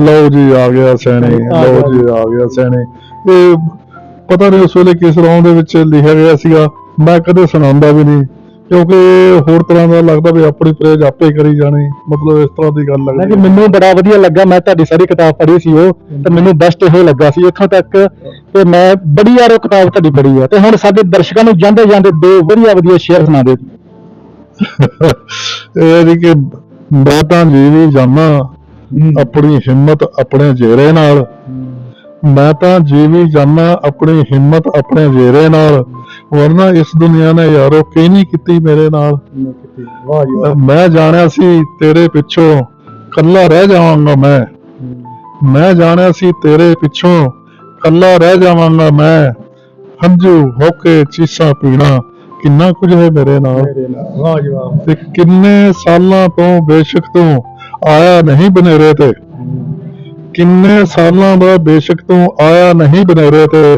ਲਓ ਜੀ ਆ ਗਿਆ ਸੈਣੇ ਲਓ ਜੀ ਆ ਗਿਆ ਸੈਣੇ ਇਹ ਪਤਾ ਨਹੀਂ ਉਸ ਵੇਲੇ ਕਿਸ ਰੌਂ ਦੇ ਵਿੱਚ ਲਿਖਿਆ ਗਿਆ ਸੀਗਾ। ਮੈਂ ਕਦੇ ਸੁਣਾਉਂਦਾ ਵੀ ਨਹੀਂ ਕਿਉਂਕਿ ਹੋਰ ਤਰ੍ਹਾਂ ਦਾ ਲੱਗਦਾ ਵੀ ਆਪਣੀ ਪ੍ਰੇਜ ਆਪੇ ਕਰੀ ਜਾਣੀ। ਮਤਲਬ ਇਸ ਤਰ੍ਹਾਂ ਦੀ ਗੱਲ ਲੱਗਦੀ ਕਿ ਮੈਨੂੰ ਬੜਾ ਵਧੀਆ ਲੱਗਾ ਮੈਂ ਤੁਹਾਡੀ ਸਾਰੀ ਕਿਤਾਬ ਪੜ੍ਹੀ ਸੀ ਉਹ ਤੇ ਮੈਨੂੰ ਬੈਸਟ ਇਹ ਲੱਗਾ ਸੀ ਇੱਥੋਂ ਤੱਕ ਕਿ ਮੈਂ ਬੜੀ ਯਾਰ ਉਹ ਕਿਤਾਬ ਤੁਹਾਡੀ ਪੜ੍ਹੀ ਆ ਤੇ ਹੁਣ ਸਾਡੇ ਦਰਸ਼ਕਾਂ ਨੂੰ ਜਾਂਦੇ ਜਾਂਦੇ ਦੋ ਵਧੀਆ ਵਧੀਆ ਸ਼ੇਰ ਸੁਣਾ ਦਿਓ। ਇਹ ਜੀ ਕਿ ਮੈਂ ਤਾਂ ਜੀ ਵੀ ਜਾਨਾ ਆਪਣੀ ਹਿੰਮਤ ਆਪਣੇ ਜੇਰੇ ਨਾਲ। ਮੈਂ ਤਾਂ ਜੀ ਵੀ ਜਾਨਾ ਆਪਣੀ ਹਿੰਮਤ ਆਪਣੇ ਜੇਰੇ ਨਾਲ। ਵਰਨਾ ਇਸ ਦੁਨੀਆ ਨੇ ਯਾਰੋ ਕੀ ਨਹੀਂ ਕੀਤੀ ਮੇਰੇ ਨਾਲ। ਮੈਂ ਜਾਣਿਆ ਸੀ ਤੇਰੇ ਪਿੱਛੋਂ ਕੱਲਾ ਰਹਿ ਜਾਵਾਂਗਾ ਮੈਂ। ਮੈਂ ਜਾਣਿਆ ਸੀ ਤੇਰੇ ਪਿੱਛੋਂ ਕੱਲਾ ਰਹਿ ਜਾਵਾਂਗਾ ਮੈਂ। ਹੰਝੂ ਹੋ ਕੇ ਚੀਸਾਂ ਪੀਣਾ। ਕਿੰਨਾ ਕੁਝ ਹੈ ਮੇਰੇ ਨਾਲ? ਵਾਹ ਤੇ ਕਿੰਨੇ ਸਾਲਾਂ ਤੋਂ ਬੇਸ਼ੱਕ ਤੋਂ ਆਇਆ ਨਹੀਂ ਬਨੇਰੇ ਤੇ? ਕਿੰਨੇ ਸਾਲਾਂ ਦਾ ਬੇਸ਼ੱਕ ਤੋਂ ਆਇਆ ਨਹੀਂ ਬਨੇਰੇ ਤੇ?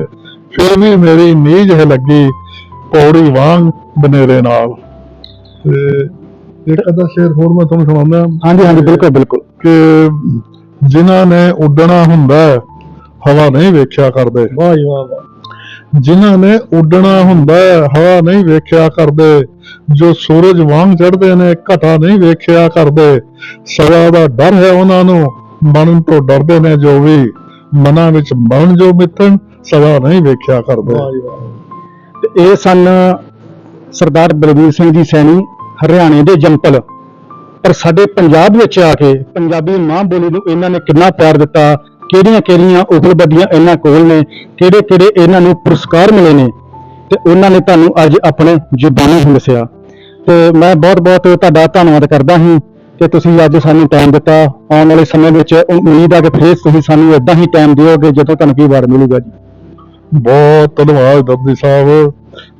ਫਿਰ ਵੀ ਮੇਰੀ ਨੀਝ ਹੈ ਲੱਗੀ ਪੌੜੀ ਵਾਂਗ ਬਨੇਰੇ ਨਾਲ। ਤੇ ਇੱਕ ਅੱਧਾ ਸ਼ੇਰ ਹੋਰ ਮੈਂ ਤੁਹਾਨੂੰ ਸੁਣਾਉਂਦਾ। ਹਾਂਜੀ ਹਾਂਜੀ ਬਿਲਕੁਲ ਬਿਲਕੁਲ। ਕਿ ਜਿਨ੍ਹਾਂ ਨੇ ਉੱਡਣਾ ਹੁੰਦਾ ਹਵਾ ਨਹੀਂ ਵੇਖਿਆ ਕਰਦੇ। ਵਾਹ ਜੀ ਵਾਹ। ਜਿਨ੍ਹਾਂ ਨੇ ਉੱਡਣਾ ਹੁੰਦਾ ਹਵਾ ਨਹੀਂ ਵੇਖਿਆ ਕਰਦੇ, ਜੋ ਸੂਰਜ ਵਾਂਗ ਚੜ੍ਹਦੇ ਨੇ, ਘਟਾ ਨਹੀਂ ਵੇਖਿਆ ਕਰਦੇ। ਸਦਾ ਦਾ ਡਰ ਹੈ ਉਹਨਾਂ ਨੂੰ ਮਨ ਤੋਂ ਡਰਦੇ ਨੇ ਜੋ ਵੀ। ਮਨਾਂ ਵਿੱਚ ਮਰਨ ਜੋ ਮਿੱਥਣ ਸਦਾ ਨਹੀਂ ਵੇਖਿਆ ਕਰਦੇ। ਤੇ ਇਹ ਸਨ ਸਰਦਾਰ ਬਲਵੀਰ ਸਿੰਘ ਜੀ ਸੈਣੀ, ਹਰਿਆਣੇ ਦੇ ਜੰਪਲ ਪਰ ਸਾਡੇ ਪੰਜਾਬ ਵਿੱਚ ਆ ਕੇ, ਪੰਜਾਬੀ ਮਾਂ ਬੋਲੀ ਨੂੰ ਇਹਨਾਂ ਨੇ ਕਿੰਨਾ ਪਿਆਰ ਦਿੱਤਾ ਕਿਹੜੀਆਂ ਕਿਹੜੀਆਂ ਉਪਲਬਧੀਆਂ ਇਹਨਾਂ ਕੋਲ ਨੇ, ਕਿਹੜੇ ਕਿਹੜੇ ਇਹਨਾਂ ਨੂੰ ਪੁਰਸਕਾਰ ਮਿਲੇ ਨੇ, ਤੇ ਉਹਨਾਂ ਨੇ ਤੁਹਾਨੂੰ ਅੱਜ ਆਪਣੇ ਜ਼ੁਬਾਨੀ ਹੀ ਦੱਸਿਆ। ਤੇ ਮੈਂ ਬਹੁਤ ਬਹੁਤ ਤੁਹਾਡਾ ਧੰਨਵਾਦ ਕਰਦਾ ਹਾਂ ਕਿ ਤੁਸੀਂ ਅੱਜ ਸਾਨੂੰ ਟਾਈਮ ਦਿੱਤਾ। ਆਉਣ ਵਾਲੇ ਸਮੇਂ ਵਿੱਚ ਉਮੀਦ ਆ ਕਿ ਫੇਰ ਤੁਸੀਂ ਸਾਨੂੰ ਇਦਾਂ ਹੀ ਟਾਈਮ ਦਿਓਗੇ ਜਦੋਂ ਤੁਹਾਨੂੰ ਕੀ ਵਾਰ ਮਿਲੂਗਾ ਜੀ। ਬਹੁਤ ਧੰਨਵਾਦ ਦਰਦੀ ਸਾਹਿਬ।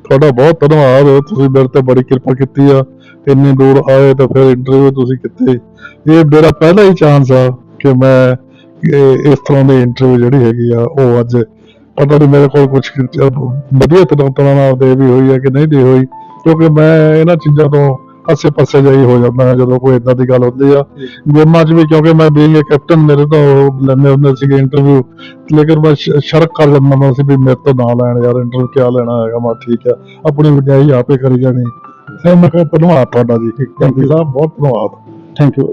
ਤੁਹਾਡਾ ਬਹੁਤ ਧੰਨਵਾਦ। ਤੁਸੀਂ ਮੇਰੇ ਤੇ ਬੜੀ ਕਿਰਪਾ ਕੀਤੀ ਆ। ਇੰਨੀ ਦੂਰ ਆਏ ਤਾਂ ਫਿਰ ਇੰਟਰਵਿਊ ਤੁਸੀਂ ਕੀਤੇ। ਇਹ ਮੇਰਾ ਪਹਿਲਾ ਹੀ ਚਾਂਸ ਆ ਕਿ ਮੈਂ ਇਸ ਤਰ੍ਹਾਂ ਦੀ ਇੰਟਰਵਿਊ ਜਿਹੜੀ ਹੈਗੀ ਆ ਉਹ ਅੱਜ ਪਤਾ ਨਹੀਂ ਮੇਰੇ ਕੋਲ ਕੁਝ ਵਧੀਆ ਤਰ੍ਹਾਂ ਤਰ੍ਹਾਂ ਨਾਲ ਦੇ ਵੀ ਹੋਈ ਹੈ ਕਿ ਨਹੀਂ ਦੇ ਹੋਈ ਕਿਉਂਕਿ ਮੈਂ ਇਹਨਾਂ ਚੀਜ਼ਾਂ ਤੋਂ ਆਸੇ ਪਾਸੇ ਜਾਈ ਹੋ ਜਾਂਦਾ ਹਾਂ ਜਦੋਂ ਕੋਈ ਇਦਾਂ ਦੀ ਗੱਲ ਹੁੰਦੀ ਆ। ਗੇਮਾਂ 'ਚ ਵੀ ਕਿਉਂਕਿ ਮੈਂ ਬੀਇੰਗ ਅ ਕੈਪਟਨ ਮੇਰੇ ਤੋਂ ਲੈਂਦੇ ਹੁੰਦੇ ਸੀਗੇ ਇੰਟਰਵਿਊ ਲੇਕਿਨ ਮੈਂ ਸ਼ਰਕ ਕਰ ਜਾਂਦਾ ਹੁੰਦਾ ਸੀ ਵੀ ਮੇਰੇ ਤੋਂ ਨਾ ਲੈਣ ਯਾਰ ਇੰਟਰਵਿਊ ਕਿਆ ਲੈਣਾ ਹੈਗਾ ਮੈਂ ਠੀਕ ਆ ਆਪਣੀ ਵਡਿਆਈ ਆਪੇ ਕਰੀ ਜਾਣੀ। ਕਿਹਾ ਧੰਨਵਾਦ ਤੁਹਾਡਾ ਜੀ ਕੈਂਪੀ ਸਾਹਿਬ ਬਹੁਤ ਧੰਨਵਾਦ। Thank you